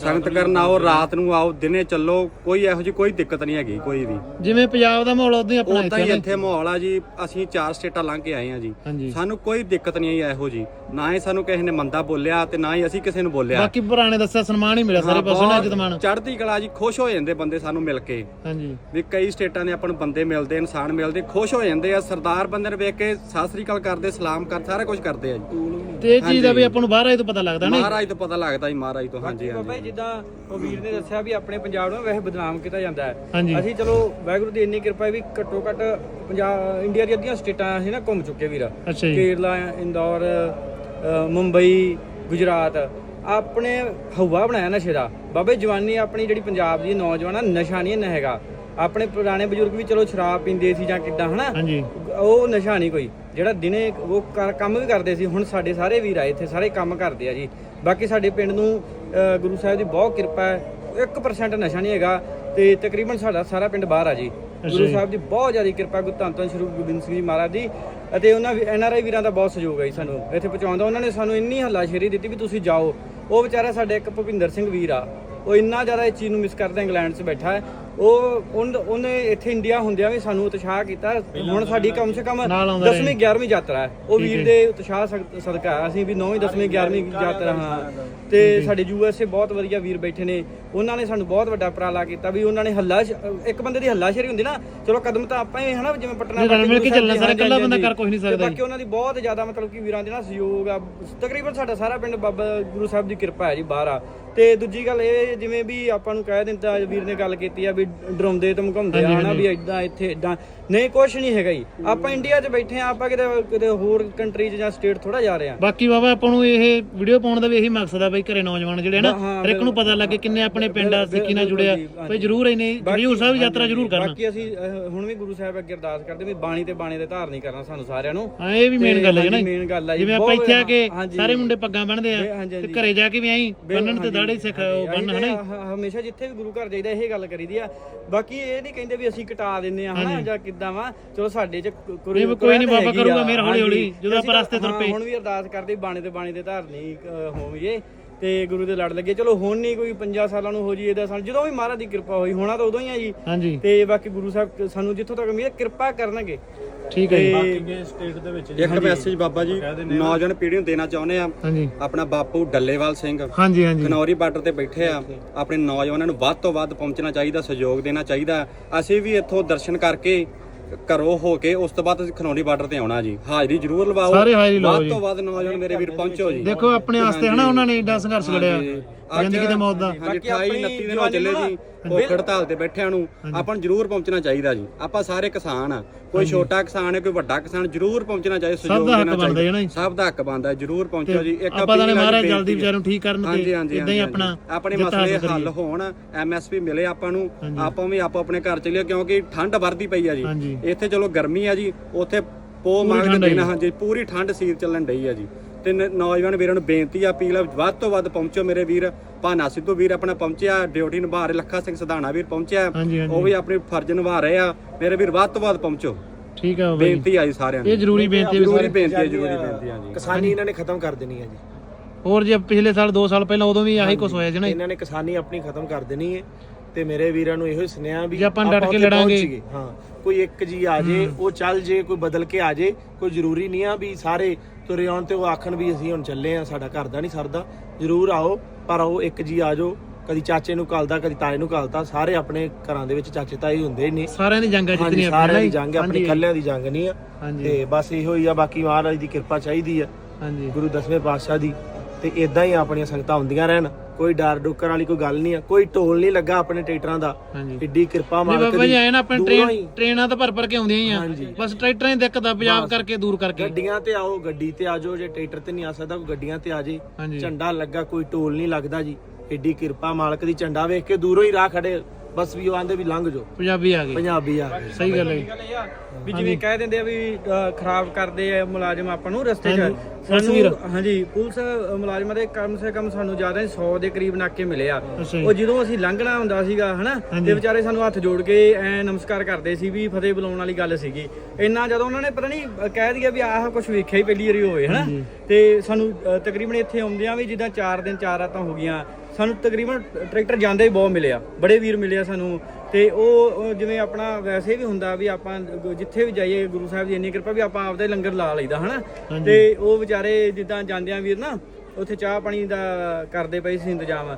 ਸੰਗਤ ਕਰਨ ਆਓ ਰਾਤ ਨੂੰ ਆਓ ਦਿਨੇ ਚੱਲੋ ਕੋਈ ਇਹੋ ਜੀ ਕੋਈ ਦਿੱਕਤ ਨਹੀਂ ਹੈਗੀ ਕੋਈ ਵੀ। ਜਿਵੇਂ ਪੰਜਾਬ ਦਾ ਮਾਹੌਲ ਉਦਾਂ ਹੀ ਆਪਣਾ ਉਦਾਂ ਹੀ ਇੱਥੇ ਇੱਥੇ ਮਾਹੌਲ ਆ ਜੀ ਅਸੀਂ ਚਾਰ ਸਟੇਟਾਂ ਲੰਘ ਕੇ ਆਏ ਆ ਜੀ। ਸਾਨੂੰ ਕੋਈ ਦਿੱਕਤ ਨਹੀਂ ਆਈ ਇਹੋ ਜੀ। ਨਾ ਹੀ ਸਾਨੂੰ ਕਿਸੇ ਨੇ ਮੰਦਾ ਬੋਲਿਆ ਤੇ ਨਾ ਹੀ ਅਸੀਂ ਕਿਸੇ ਨੂੰ ਬੋਲਿਆ। ਬਾਕੀ ਨੇ ਦੱਸਿਆ ਸਨਮਾਨ ਹੀ ਮਿਲਿਆ ਸਾਰੇ ਪਾਸੋਂ ਨਾ ਜਤਮਾਨ। ਚੜ੍ਹਦੀ ਕਲਾ ਜੀ ਖੁਸ਼ ਹੋ ਜਾਂਦੇ ਬੰਦੇ ਸਾਨੂੰ ਮਿਲ ਕੇ। ਹਾਂਜੀ। ਵੀ ਕਈ ਸਟੇਟਾਂ ਦੇ ਆਪਾਂ ਨੂੰ ਬੰਦੇ ਮਿਲਦੇ ਇਨਸਾਨ ਮਿਲਦੇ ਖੁਸ਼ ਹੋ ਜਾਂਦੇ ਆ। ਸਰਦਾਰ ਬੰਦੇ ਨੂੰ ਵੇਖ ਕੇ ਸਤਿ ਸ੍ਰੀ ਅਕਾਲ ਕਰਦੇ ਸਲਾਮ ਕਰ ਸਾਰਾ ਕੁਝ ਕਰਦੇ ਆ ਜੀ। ਤੇ ਇਹ ਚੀਜ਼ ਦਾ ਵੀ ਆਪਾਂ ਨੂੰ ਬਾਹਰ ਆਏ ਤੋਂ ਪਤਾ ਲੱਗਦਾ ਨਾ ਮਹਾਰਾਜ ਤੋਂ ਪਤਾ ਲੱਗਦਾ ਜੀ ਮਹਾਰਾਜ ਤੋਂ ਹਾਂਜੀ ਹਾਂਜੀ। ਜੀ ਜਿੱਦਾਂ ਉਹ ਵੀਰ ਨੇ ਦੱਸਿਆ ਵੀ ਆਪਣੇ ਪੰਜਾਬ ਨੂੰ ਵੈਸੇ ਬਦਨਾਮ ਕੀਤਾ ਜਾਂਦਾ ਹੈ। ਹਾਂਜੀ। ਅਸੀਂ ਚਲੋ ਵਾਹਿਗੁਰੂ ਦੀ ਇੰਨੀ ਕਿਰਪਾ ਹੈ ਵੀ ਘੱਟੋ ਘੱਟ ਪੰਜਾਬ ਇੰਡੀਆ ਦੀਆਂ ਅੱਧੀਆਂ ਸਟੇਟਾਂ ਅਸੀਂ ਨਾ ਘੁੰਮ ਚੁੱਕੇ ਵੀਰ। ਅੱਛਾ ਜੀ। ਕੇਰਲਾ ਇੰਦੌਰ ਅ, ਮੁੰਬਈ ਗੁਜਰਾਤ। ਆਪਣੇ ਹਵਾ ਬਣਾਇਆ ਨਸ਼ੇ ਦਾ। ਬਾਬੇ ਜਵਾਨੀ ਆਪਣੀ ਜਿਹੜੀ ਪੰਜਾਬ ਦੀ ਨੌਜਵਾਨਾਂ ਨਸ਼ਾ ਨਹੀਂ ਨਾ ਹੈਗਾ। ਆਪਣੇ ਪੁਰਾਣੇ ਬਜ਼ੁਰਗ ਵੀ ਚਲੋ ਸ਼ਰਾਬ ਪੀਂਦੇ ਸੀ ਜਾਂ ਕਿੱਦਾਂ ਹਨਾ? ਹਾਂਜੀ। ਉਹ ਨਸ਼ਾ ਨਹੀਂ ਕੋਈ। ਜਿਹੜਾ ਦਿਨੇ ਉਹ ਕਰ- ਕੰਮ ਵੀ ਕਰਦੇ ਸੀ ਹੁਣ ਸਾਡੇ ਸਾਰੇ ਵੀਰ ਆਏ ਇੱਥੇ ਸਾਰੇ ਕੰਮ ਕਰਦੇ ਆ ਜੀ। ਬਾਕੀ ਸਾਡੇ ਪਿੰਡ ਨੂੰ ਗੁਰੂ ਸਾਹਿਬ ਦੀ ਬਹੁਤ ਕਿਰਪਾ ਹੈ। 1% ਨਸ਼ਾ ਨਹੀਂ ਹੈਗਾ ਤੇ ਤਕਰੀਬਨ ਸਾਡਾ ਸਾਰਾ ਪਿੰਡ ਬਾਹਰ ਆ ਜੀ। ਗੁਰੂ। ਸਾਹਿਬ ਦੀ ਬਹੁਤ ਜ਼ਿਆਦਾ ਕਿਰਪਾ ਗੁਰੂ ਧੰਨ ਧੰਨ ਸ਼੍ਰੀ ਗੁਰੂ ਗੋਬਿੰਦ ਸਿੰਘ ਜੀ ਮਹਾਰਾਜ ਦੀ। ਅਤੇ ਉਹਨਾਂ ਐਨ ਆਰ ਆਈ ਵੀਰਾਂ ਦਾ ਬਹੁਤ ਸਹਿਯੋਗ ਹੈ ਜੀ ਸਾਨੂੰ ਇੱਥੇ ਪਹੁੰਚਾਉਣ ਦਾ। ਉਹਨਾਂ ਨੇ ਸਾਨੂੰ ਇੰਨੀ ਹੱਲਾਸ਼ੇਰੀ ਦਿੱਤੀ ਵੀ ਤੁਸੀਂ ਜਾਓ। ਉਹ ਵਿਚਾਰਾ ਸਾਡੇ ਇੱਕ ਭੁਪਿੰਦਰ ਸਿੰਘ ਵੀਰ ਆ। ਉਹ ਇੰਨਾ ਜ਼ਿਆਦਾ ਇਸ ਚੀਜ਼ ਨੂੰ ਮਿਸ ਕਰਦਾ ਇੰਗਲੈਂਡ 'ਚ ਬੈਠਾ ਹੈ। ਉਹ ਉਨ- ਉਹਨੇ ਇੱਥੇ ਇੰਡੀਆ ਹੁੰਦਿਆਂ ਵੀ ਸਾਨੂੰ ਉਤਸ਼ਾਹ ਕੀਤਾ। ਹੁਣ ਸਾਡੀ ਕਮ ਸੇ ਕਮ ਨਾਲ ਆਉਂਦਾ 10ਵੀਂ 11ਵੀਂ ਯਾਤਰਾ ਹੈ। ਉਹ ਵੀਰ ਦੇ ਉਤਸ਼ਾਹ ਸਦ- ਸਦਕਾ ਅਸੀਂ ਵੀ 9ਵੀਂ 10ਵੀਂ 11ਵੀਂ ਯਾਤਰਾ ਹਾਂ। ਤੇ ਸਾਡੇ ਯੂਐਸਏ ਬਹੁਤ ਵਧੀਆ ਵੀਰ ਬੈਠੇ ਨੇ। ਉਹਨਾਂ ਨੇ ਸਾਨੂੰ ਬਹੁਤ ਵੱਡਾ ਉਪਰਾਲਾ ਕੀਤਾ ਵੀ ਉਹਨਾਂ ਨੇ ਹੱਲਾ ਇੱਕ ਬੰਦੇ ਦੀ ਹੱਲਾਸ਼ੇਰੀ ਹੁੰਦੀ ਨਾ ਚਲੋ ਕਦਮ ਤਾਂ ਆਪਾਂ ਹੀ ਹਨਾ ਜਿਵੇਂ ਪਟਨਾ ਰਲ ਮਿਲ ਕੇ ਚੱਲਣਾ, ਸਾਰਾ ਇਕੱਲਾ ਬੰਦਾ। ਕਰ ਕੁਛ ਨਹੀਂ ਤੇ ਸਕਦਾ ਬਾਕੀ ਉਹਨਾਂ ਦੀ ਬਹੁਤ ਜ਼ਿਆਦਾ ਮਤਲਬ ਕਿ ਵੀਰਾਂ ਦੇ ਨਾਲ ਸਹਿਯੋਗ ਆ। ਤਕਰੀਬਨ ਸਾਡਾ ਸਾਰਾ ਪਿੰਡ ਬਾਬਾ ਗੁਰੂ ਸਾਹਿਬ ਦੀ ਕਿਰਪਾ ਹੈ ਜੀ ਬਾਹਰ ਆ। ਤੇ ਦੂਜੀ ਗੱਲ ਇਹ ਜਿਵੇਂ ਵੀ ਆਪਾਂ ਨੂੰ ਕਹਿ ਦਿੰਦਾ ਵੀਰ ਨੇ ਗੱਲ ਕੀਤੀ ਆ ਵੀ ਡਰਾਉਂਦੇ ਧਮਕਾਉਂਦੇ ਆ ਹਨਾ ਵੀ ਇਦਾਂ ਇੱਥੇ ਇਦਾਂ ਨਹੀਂ ਕੁਝ ਨਹੀਂ ਹੈਗਾ ਜੀ। ਆਪਾਂ ਇੰਡੀਆ 'ਚ ਬੈਠੇ ਆ ਆਪਾਂ ਕਿਤੇ ਕਿਤੇ ਹੋਰ ਕੰਟਰੀ 'ਚ ਜਾਂ ਸਟੇਟ ਥੋੜਾ ਜਾ ਰਹੇ ਆ ਬਾਕੀ ਬਾਬਾ ਆਪਾਂ ਨੂੰ ਇਹ ਵੀਡੀਓ ਪਾਉਣ ਦਾ ਵੀ ਇਹੀ ਮਕਸਦ ਆ ਬਈ ਘਰੇ ਨੌਜਵਾਨ ਜਿਹੜੇ ਨਾ ਹਾਂ, ਹਰ ਇੱਕ ਨੂੰ ਪਤਾ ਲੱਗੇ ਕਿੰਨੇ ਆਪਣੇ ਪਿੰਡ ਆ ਸਿੱਖੀ ਨਾਲ ਜੁੜਿਆ। ਬਈ ਜਰੂਰ ਇਹਨੇ ਹਜੂਰ ਸਾਹਿਬ ਯਾਤਰਾ ਜਰੂਰ ਕਰਨਾ। ਬਾਕੀ ਅਸੀਂ ਅਹ, ਹੁਣ ਵੀ ਗੁਰੂ ਸਾਹਿਬ ਅੱਗੇ ਅਰਦਾਸ ਕਰਦੇ ਵੀ ਬਾਣੀ ਤੇ ਬਾਣੀ ਦੇ ਧਾਰ ਨਹੀਂ ਕਰਨਾ ਸਾਨੂੰ ਸਾਰਿਆਂ ਨੂੰ। ਹਾਂ ਇਹ ਵੀ ਮੇਨ ਗੱਲ ਹੈ ਨਾ ਮੇਨ ਗੱਲ ਆ ਜੀ। ਜਿਵੇਂ ਆਪਾਂ ਬਹੁਤ- ਇੱਥੇ ਆ ਕੇ ਹਾਂਜੀ। ਸਾਰੇ ਮੁੰਡੇ ਪੱਗਾਂ ਬੰਨਦੇ ਆ ਹਾਂਜੀ, ਤੇ ਹਾਂਜੀ। ਘਰੇ ਜਾ ਕੇ ਵੀ ਐਂ ਬੰਨਣ ਤੇ ਦਾੜੇ ਸਿੱਖ ਉਹ ਬੰਨ ਅਸੀਂ ਹਨਾ ਤਾਂ ਹ- ਹਮੇਸ਼ਾ ਜਿੱਥੇ ਵੀ ਗੁਰੂ ਘਰ ਜਾਈਦਾ ਇਹ ਗੱਲ ਕਰੀਦੀ ਆ। ਬਾਕੀ ਇਹ ਨਹੀਂ ਕਹਿੰਦੇ ਵੀ ਅਸੀਂ ਕਟਾ ਦਿੰਨੇ ਆ ਹਨਾ ਜਾਂ ਕਿੱਦਾਂ ਵਾ। ਚਲੋ ਸਾਡੇ ਚ ਕੁ- ਨਹੀਂ, ਕੋਈ ਕੁਰਾਨ ਨਹੀਂ, ਬਾਬਾ ਹੈਗੀ ਆ। ਕਰੂਗਾ ਮਿਹਰ ਹੌਲੀ ਹੌਲੀ, ਹਾਂਜੀ। ਜਦੋਂ ਅਸੀਂ ਆਪਾਂ ਰਸਤੇ ਤੁਰ ਹਾਂ, ਪਏ। ਹੁਣ ਵੀ ਅਰਦਾਸ ਕਰਦੇ ਬਾਣੇ ਤੇ ਬਾਣੇ ਦੇ ਧਾਰਨੀ ਅ, ਹੋਵੀਏ। ਤੇ ਗੁਰੂ ਦੇ ਲੜ ਲੱਗੇ। ਚਲੋ ਹੁਣ ਨਹੀਂ ਕੋਈ 50 ਸਾਲਾਂ ਨੂੰ ਹੋ ਜੀ ਇਹਦਾ ਸਾਲ ਜਦੋਂ ਵੀ ਮਹਾਰਾਜ ਦੀ ਕਿਰਪਾ ਹੋਈ ਹੋਣਾ ਤਾਂ ਉਦੋਂ ਹੀ ਆ ਜੀ। ਹਾਂਜੀ। ਤੇ ਬਾਕੀ ਗੁਰੂ ਸਾਹਿਬ ਸਾਨੂੰ ਜਿੱਥੋਂ ਤੱਕ ਉਮੀਦ ਹੈ ਕਿਰਪਾ ਕਰਨਗੇ। ਠੀਕ ਹੈ ਜੀ। ਤੇ ਸਟੇਟ ਦੇ ਵਿੱਚ ਇੱਕ ਮੈਸੇਜ ਬਾਬਾ ਜੀ ਨੌਜਵਾਨ ਪੀੜ੍ਹੀ ਨੂੰ ਦੇਣਾ ਚਾਹੁੰਦੇ ਆ। ਆਪਣਾ ਬਾਪੂ ਡੱਲੇਵਾਲ ਸਿੰਘ ਹਾਂਜੀ ਹਾਂਜੀ। ਖਨੌਰੀ ਬਾਰਡਰ ਤੇ ਬੈਠੇ ਆ। ਆਪਣੇ ਨੌਜਵਾਨਾਂ ਨੂੰ ਵੱਧ ਤੋਂ ਵੱਧ ਪਹੁੰਚਣਾ ਚਾਹੀਦਾ ਸਹਿਯੋਗ ਦੇਣਾ ਚਾਹੀਦਾ। ਅਸੀਂ ਵੀ ਇੱਥੋਂ ਦਰਸ਼ਨ ਕਰਕੇ ਘਰੋਂ ਹੋ ਕੇ ਉਸ ਤੋਂ ਬਾਅਦ ਅਸੀਂ ਖਨੌਰੀ ਬਾਰਡਰ ਤੇ ਆਉਣਾ ਜੀ ਹਾਜ਼ਰੀ ਜ਼ਰੂਰ ਲਵਾਓ ਸਾਰੇ ਹਾਜ਼ਰੀ ਲਵਾਓ ਵੱਧ ਜੀ। ਤੋਂ ਵੱਧ ਨੌਜਵਾਨ ਮੇਰੇ ਵੀਰ ਪਹੁੰਚੋ ਜੀ ਦੇਖੋ ਆਪਣੇ ਵਾਸਤੇ ਹਨਾ ਉਹਨਾਂ ਨੇ ਏਡਾ ਸੰਘਰਸ਼ ਲੜਿਆ। ਜ਼ਿੰਦਗੀ ਦੇ ਮੌਤ ਦਾ। ਹਾਂਜੀ 28 29 ਦਿਨ ਹੋ ਚੱਲੇ ਜੀ। ਭੁੱਖ ਹੜਤਾਲ ਤੇ ਬੈਠਿਆਂ ਨੂੰ ਆਪਾਂ ਨੂੰ ਜ਼ਰੂਰ ਪਹੁੰਚਣਾ ਚਾਹੀਦਾ ਜੀ। ਆਪਾਂ ਸਾਰੇ ਕਿਸਾਨ ਆ। ਕੋਈ ਛੋਟਾ ਕਿਸਾਨ ਹੈ ਕੋਈ ਵੱਡਾ ਕਿਸਾਨ ਜ਼ਰੂਰ ਪਹੁੰਚਣਾ ਚਾਹੀਦਾ ਸਹਿਯੋਗ ਦੇਣਾ ਨਾ ਜੀ। ਸਭ ਦਾ ਹੱਕ ਬਣਦਾ ਹੈ ਜ਼ਰੂਰ ਪਹੁੰਚੋ ਜੀ। ਇੱਕ ਆਪਾਂ ਜੀ, ਮਹਾਰਾਜ ਜਲਦੀ। ਵਿਚਾਰ ਨੂੰ ਠੀਕ ਕਰਨ ਤੇ ਇਦਾਂ ਹੀ ਆਪਣਾ ਆਪਣੇ ਮਸਲੇ ਹੱਲ। ਹੋਣ ਐਮਐਸਪੀ ਮਿਲੇ ਆਪਾਂ ਨੂੰ ਆਪਾਂ ਵੀ ਆਪੋ ਆਪਣੇ ਘਰ ਚਲੀਏ ਕਿਉਂਕਿ ਠੰਡ ਵਰਦੀ ਪਈ ਆ ਜੀ। ਇੱਥੇ ਚਲੋ ਗਰਮੀ ਆ ਜੀ ਉੱਥੇ ਪੋ ਮਾਗ ਠੰਡ ਦੇ ਆ ਦਿਨ ਜੀ। ਹਾਂਜੀ ਪੂਰੀ ਠੰਡ ਸੀਰ ਚੱਲਣ ਡਈ ਆ ਜੀ। ਤੇ ਨ- ਨੌਜਵਾਨ ਵੀਰਾਂ ਨੂੰ ਬੇਨਤੀ ਆ ਅਪੀਲ ਆ, ਵੱਧ ਤੋਂ ਵੱਧ ਪਹੁੰਚੋ ਮੇਰੇ ਵੀਰ। ਭਾਨਾ ਸਿੱਧੂ ਵੀਰ ਆਪਣਾ ਪਹੁੰਚਿਆ ਡਿਊਟੀ ਨਿਭਾ ਰਹੇ ਲੱਖਾ ਸਿੰਘ ਸਧਾਣਾ ਵੀਰ ਪਹੁੰਚਿਆ। ਹਾਂਜੀ, ਹਾਂਜੀ। ਉਹ ਵੀ ਆਪਣੀ ਫਰਜ਼ ਨਿਭਾ ਰਹੇ ਆ। ਮੇਰੇ ਵੀਰ ਵੱਧ ਤੋਂ ਵੱਧ ਪਹੁੰਚੋ। ਠੀਕ ਬਾਬਾ ਜੀ। ਬੇਨਤੀ ਆ ਜੀ ਸਾਰਿਆਂ ਨੂੰ। ਇਹ ਜ਼ਰੂਰੀ ਬੇਨਤੀ ਹੈ ਵੀ ਜ਼ਰੂਰੀ ਸਾਰੇ ਬੇਨਤੀ ਹੈ ਜ਼ਰੂਰੀ ਬੇਨਤੀ ਆ ਜੀ। ਕਿਸਾਨੀ ਇਹਨਾਂ ਨੇ ਖਤਮ ਕਰ ਦੇਣੀ ਹੈ ਜੀ। ਹੋਰ ਜੇ ਪਿਛਲੇ ਸਾਲ 2 ਸਾਲ ਪਹਿਲਾਂ ਉਦੋਂ ਵੀ ਆਹੀ ਕੁਝ ਹੋਇਆ ਸੀ ਨਾ ਇਹਨਾਂ ਨੇ ਕਿਸਾਨੀ ਆਪਣੀ ਖਤਮ ਕਰ ਦੇਣੀ ਹੈ ਤੇ ਮੇਰੇ ਵੀਰਾਂ ਨੂੰ ਇਹੋ ਹੀ ਸੁਨੇਹਾ ਵੀ ਜੇ ਆਪਾਂ ਡਟ ਕੇ ਉੱਥੇ ਲੜਾਂਗੇ। ਹਾਂ ਕੋਈ ਇੱਕ ਜੀ ਆ ਜੇ ਉਹ ਚੱਲ ਜੇ ਕੋਈ ਬਦਲ ਕੇ ਆ ਜੇ ਕੋਈ ਜ਼ਰੂਰੀ ਨਹੀਂ ਆ ਵੀ ਸਾਰੇ ਤੁਰੇ ਆਉਣ ਤੇ ਉਹ ਆਖਣ ਵੀ ਅਸੀਂ ਹੁਣ ਚੱਲੇ ਆ ਸਾਡਾ ਘਰ ਦਾ ਨਹੀਂ ਸਰਦਾ। ਜ਼ਰੂਰ ਆਓ ਪਰ ਉਹ ਇੱਕ ਜੀ ਆ ਜਾਓ। ਕਦੀ ਚਾਚੇ ਨੂੰ ਕਾਲਦਾ ਕਦੀ ਤਾਏ ਨੂੰ ਕਾਲਦਾ ਸਾਰੇ ਆਪਣੇ ਘਰਾਂ ਦੇ ਵਿੱਚ ਚਾਚੇ ਤਾਏ ਹੁੰਦੇ ਨੇ। ਸਾਰਿਆਂ ਦੀ ਜੰਗਾਂ ਹਾਂਜੀ ਜਿੱਤਣੀਆਂ ਸਾਰਿਆਂ ਦੀ ਜੰਗ ਆਪਣੀ। ਕੱਲਿਆਂ ਦੀ ਜੰਗ ਨਹੀਂ ਆ। ਤੇ ਬਸ ਇਹੋ ਹੀ ਆ ਬਾਕੀ ਮਹਾਰਾਜ ਦੀ ਕਿਰਪਾ ਚਾਹੀਦੀ ਆ। ਹਾਂਜੀ। ਗੁਰੂ ਦਸਵੇਂ ਪਾਤਸ਼ਾਹ ਦੀ। ਤੇ ਇਦਾਂ ਹੀ ਆਪਣੀਆਂ ਸੰਗਤਾਂ ਹੁੰਦੀਆਂ ਰਹਿਣ। ਕੋਈ ਡਰ ਡੁੱਕਰ ਵਾਲੀ ਕੋਈ ਗੱਲ ਨਹੀਂ ਆ। ਕੋਈ ਢੋਲ ਨਹੀਂ ਲੱਗਾ ਆਪਣੇ ਟਰੈਕਟਰਾਂ ਦਾ। ਹਾਂਜੀ। ਏਡੀ ਕਿਰਪਾ ਨਹੀਂ ਮਾਲਕ ਬਾਬਾ ਜੀ ਦੀ। ਆਏ ਨਾ ਆਪਣੇ ਦੂਰੋਂ ਟ੍ਰੇਨ ਹੀ। ਟ੍ਰੇਨਾਂ ਤਾਂ ਭਰ ਭਰ ਕੇ ਆਉਂਦੀਆਂ ਹੀ ਆ। ਬਸ ਟਰੈਕਟਰਾਂ ਦੀ ਦਿੱਕਤ ਆ ਪੰਜਾਬ ਕਰਕੇ ਦੂਰ ਕਰਕੇ। ਗੱਡੀਆਂ ਤੇ ਆਓ ਗੱਡੀ ਤੇ ਆ ਜਾਓ ਜੇ ਟਰੈਕਟਰ ਤੇ ਨਹੀਂ ਆ ਸਕਦਾ ਕੋਈ ਗੱਡੀਆਂ ਤੇ ਆ ਜੇ। ਹਾਂਜੀ। ਝੰਡਾ ਲੱਗਾ ਕੋਈ ਢੋਲ ਨਹੀਂ ਲੱਗਦਾ ਜੀ। ਏਡੀ ਕਿਰਪਾ ਮਾਲਕ ਦੀ ਝੰਡਾ ਵੇਖ ਕੇ ਦੂਰੋਂ ਹੀ ਰਾਹ ਖੜੇ। ਬਸ ਵੀ ਉਹ ਆਂਦੇ ਵੀ ਲੰਘ ਜਾਓ। ਪੰਜਾਬੀ ਆ ਗਏ। ਪੰਜਾਬੀ ਆ ਗਏ। ਸਹੀ ਗੱਲ ਹੈ। ਜੀ। ਵੀ ਜਿਵੇਂ ਕਹਿ ਦਿੰਦੇ ਆ ਵੀ ਖਰਾਬ ਕਰਦੇ ਆ ਮੁਲਾਜ਼ਮ ਆਪਾਂ ਨੂੰ ਰਸਤੇ 'ਚ। ਪੁਲਿਸ ਵੀਰ। ਹਾਂਜੀ ਪੁਲਿਸ ਅ, ਮੁਲਾਜ਼ਮਾਂ ਦੇ ਕਮ ਸੇ ਕਮ ਸਾਨੂੰ ਜ਼ਿਆਦਾ ਨਹੀਂ 100 ਦੇ ਕਰੀਬ ਨਾਕੇ ਮਿਲੇ ਆ। ਅੱਛਾ ਜੀ। ਉਹ ਜਦੋਂ ਅਸੀਂ ਲੰਘਣਾ ਹੁੰਦਾ ਸੀਗਾ ਹਨਾ ਤੇ ਵਿਚਾਰੇ ਸਾਨੂੰ ਹੱਥ ਜੋੜ ਕੇ ਐ ਨਮਸਕਾਰ ਕਰਦੇ ਸੀ ਵੀ ਫਤਿਹ ਬੁਲਾਉਣ ਵਾਲੀ ਗੱਲ ਸੀਗੀ। ਇੰਨਾ ਜਦੋਂ ਉਹਨਾਂ ਨੇ ਪਤਾ ਨਹੀਂ ਕਹਿ ਦਿਆ ਵੀ ਆਹ ਕੁਝ ਵੇਖਿਆ ਹੀ ਪਹਿਲੀ ਵਾਰੀ ਹੋਵੇ ਹਨਾ। ਤੇ ਸਾਨੂੰ ਤਕਰੀਬਨ ਇੱਥੇ ਆਉਂਦਿਆਂ ਵੀ ਜਿੱਦਾਂ 4 ਦਿਨ 4 ਰਾਤਾਂ ਹੋ ਗਈਆਂ ਸਾਨੂੰ ਤਕਰੀਬਨ ਟਰੈਕਟਰ ਜਾਂਦੇ ਹੀ ਬਹੁਤ ਮਿਲੇ ਆ ਬੜੇ ਵੀਰ ਮਿਲੇ ਆ ਸਾਨੂੰ। ਤੇ ਉਹ ਜਿਵੇਂ ਆਪਣਾ ਵੈਸੇ ਵੀ ਹੁੰਦਾ ਵੀ ਆਪਾਂ ਜਿੱਥੇ ਵੀ ਜਾਈਏ ਗੁਰੂ ਸਾਹਿਬ ਦੀ ਇੰਨੀ ਕਿਰਪਾ ਵੀ ਆਪਾਂ ਆਪਦਾ ਲੰਗਰ ਲਾ ਲਈਦਾ ਹਨਾ? ਤੇ ਉਹ ਵਿਚਾਰੇ ਜਿੱਦਾਂ ਜਾਂਦਿਆਂ ਵੀਰ ਨਾ ਉੱਥੇ ਚਾਹ ਪਾਣੀ ਦਾ ਕਰਦੇ ਪਏ ਸੀ ਇੰਤਜ਼ਾਮ।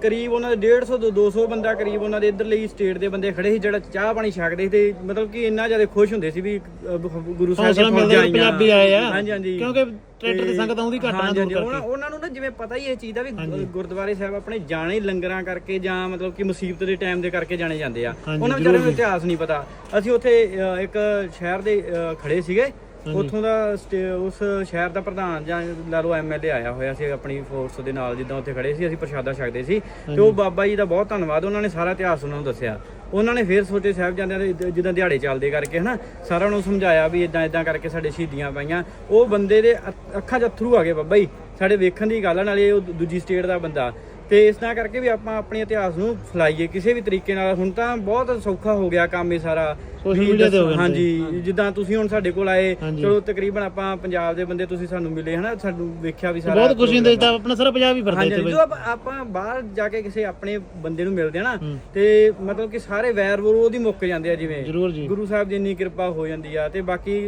ਕਰੀਬ ਉਹਨਾਂ ਦੇ 150 ਤੋਂ 200 ਬੰਦਾ ਕਰੀਬ ਉਹਨਾਂ ਦੇ ਇਧਰਲੀ ਸਟੇਟ ਦੇ ਬੰਦੇ ਖੜੇ ਸੀ ਜਿਹੜਾ ਚਾਹ ਪਾਣੀ ਛਕਦੇ ਸੀ। ਤੇ ਮਤਲਬ ਕਿ ਇੰਨਾ ਜ਼ਿਆਦਾ ਖੁਸ਼ ਹੁੰਦੇ ਸੀ ਵੀ ਗੁਰੂ ਸਾਹਿਬ ਦੇ ਫੌਜਾਂ ਪੰਜਾਬੀ ਆਏ ਆ। ਹਾਂਜੀ ਹਾਂਜੀ ਕਿਉਂਕਿ ਟਰੈਕਟਰ ਦੀ ਸੰਗਤ ਆਉਂਦੀ ਘੱਟ ਨਾ ਹਾਂਜੀ, ਦੂਰ ਕਰਕੇ। ਉਹਨਾਂ ਨੂੰ ਨਾ ਜਿਵੇਂ ਪਤਾ ਹੀ ਇਹ ਚੀਜ਼ ਦਾ ਵੀ ਗੁਰਦੁਆਰੇ ਸਾਹਿਬ ਆਪਣੇ ਜਾਣੇ ਲੰਗਰਾਂ ਕਰਕੇ ਜਾਂ ਮਤਲਬ ਕਿ ਮੁਸੀਬਤ ਦੇ ਟਾਈਮ ਦੇ ਕਰਕੇ ਜਾਣੇ ਜਾਂਦੇ ਆ। ਉਹਨਾਂ ਵਿਚਾਰਿਆਂ ਨੂੰ ਇਤਿਹਾਸ ਨਹੀਂ ਪਤਾ। ਅਸੀਂ ਉੱਥੇ ਇੱਕ ਸ਼ਹਿਰ ਦੇ ਖੜੇ ਸੀਗੇ। ਉੱਥੋਂ ਦਾ ਸਟੇ- ਉਸ ਸ਼ਹਿਰ ਦਾ ਪ੍ਰਧਾਨ ਜਾਂ ਲਾ ਲਓ ਐਮਐਲਏ ਆਇਆ ਹੋਇਆ ਸੀ ਆਪਣੀ ਫੋਰਸ ਦੇ ਨਾਲ ਜਿੱਦਾਂ ਉੱਥੇ ਖੜੇ ਸੀ ਅਸੀਂ ਪ੍ਰਸ਼ਾਦਾ ਛਕਦੇ ਸੀ। ਤੇ ਉਹ ਬਾਬਾ ਜੀ ਦਾ ਬਹੁਤ ਧੰਨਵਾਦ ਉਹਨਾਂ ਨੇ ਸਾਰਾ ਇਤਿਹਾਸ ਉਹਨਾਂ ਨੂੰ ਦੱਸਿਆ। ਉਹਨਾਂ ਨੇ ਫੇਰ ਸੋਚੇ ਸਾਹਿਬਜ਼ਾਦਿਆਂ ਦੇ ਜਿੱਦਾਂ ਦਿਹਾੜੇ ਚੱਲਦੇ ਕਰਕੇ ਹਨਾ ਸਾਰਾ ਨੂੰ ਸਮਝਾਇਆ ਵੀ ਇਦਾਂ ਇਦਾਂ ਕਰਕੇ ਸਾਡੇ ਸ਼ਹੀਦੀਆਂ ਪਾਈਆਂ। ਉਹ ਬੰਦੇ ਦੇ ਅੱਖਾਂ 'ਚ ਅਥਰੂ ਆ ਗਏ ਬਾਬਾ ਜੀ। ਸਾਡੇ ਵੇਖਣ ਦੀ ਗੱਲ ਆ ਨਾਲੇ ਉਹ ਦੂਜੀ ਸਟੇਟ ਦਾ ਬੰਦਾ। ਤੇ ਇਸ ਤਰ੍ਹਾਂ ਕਰਕੇ ਵੀ ਆਪਾਂ ਆਪਣੇ ਇਤਿਹਾਸ ਨੂੰ ਫੈਲਾਈਏ ਕਿਸੇ ਵੀ ਤਰੀਕੇ ਨਾਲ। ਹੁਣ ਤਾਂ ਬਹੁਤ ਸੌਖਾ ਹੋ ਗਿਆ ਕੰਮ ਇਹ ਸਾਰਾ। ਵੀ media ਤੇ ਹੋ ਦੱਸੋ- ਗਿਆ ਹਾਂਜੀ ਜਿੱਦਾਂ ਤੁਸੀਂ ਹੁਣ ਸਾਡੇ ਕੋਲ ਆਏ। ਚਲੋ ਤਕਰੀਬਨ ਆਪਾਂ ਪੰਜਾਬ ਦੇ ਬੰਦੇ ਤੁਸੀਂ ਸਾਨੂੰ ਮਿਲੇ ਹਨਾ? ਸਾਨੂੰ ਵੇਖਿਆ ਵੀ ਸਾਰਾ ਬਹੁਤ ਖੁਸ਼ੀ ਹੁੰਦੀ। ਤਾਂ ਆਪਣਾ ਸਾਰਾ ਪੰਜਾਬ ਹੀ ਫਿਰਦਾ ਇੱਥੇ ਜਦੋਂ ਬਈ। ਆਪਾਂ- ਆਪਾਂ ਬਾਹਰ ਜਾ ਕੇ ਕਿਸੇ ਆਪਣੇ ਬੰਦੇ ਨੂੰ ਮਿਲਦੇ ਆ ਨਾ। ਤੇ ਮਤਲਬ ਕਿ ਸਾਰੇ ਵੈਰ ਵਿਰੋਧ ਹੀ ਮੁੱਕ ਜਾਂਦੇ ਆ ਜਿਵੇਂ। ਗੁਰੂ ਸਾਹਿਬ ਦੀ ਇੰਨੀ ਕਿਰਪਾ ਹੋ ਜਾਂਦੀ ਆ ਤੇ ਬਾਕੀ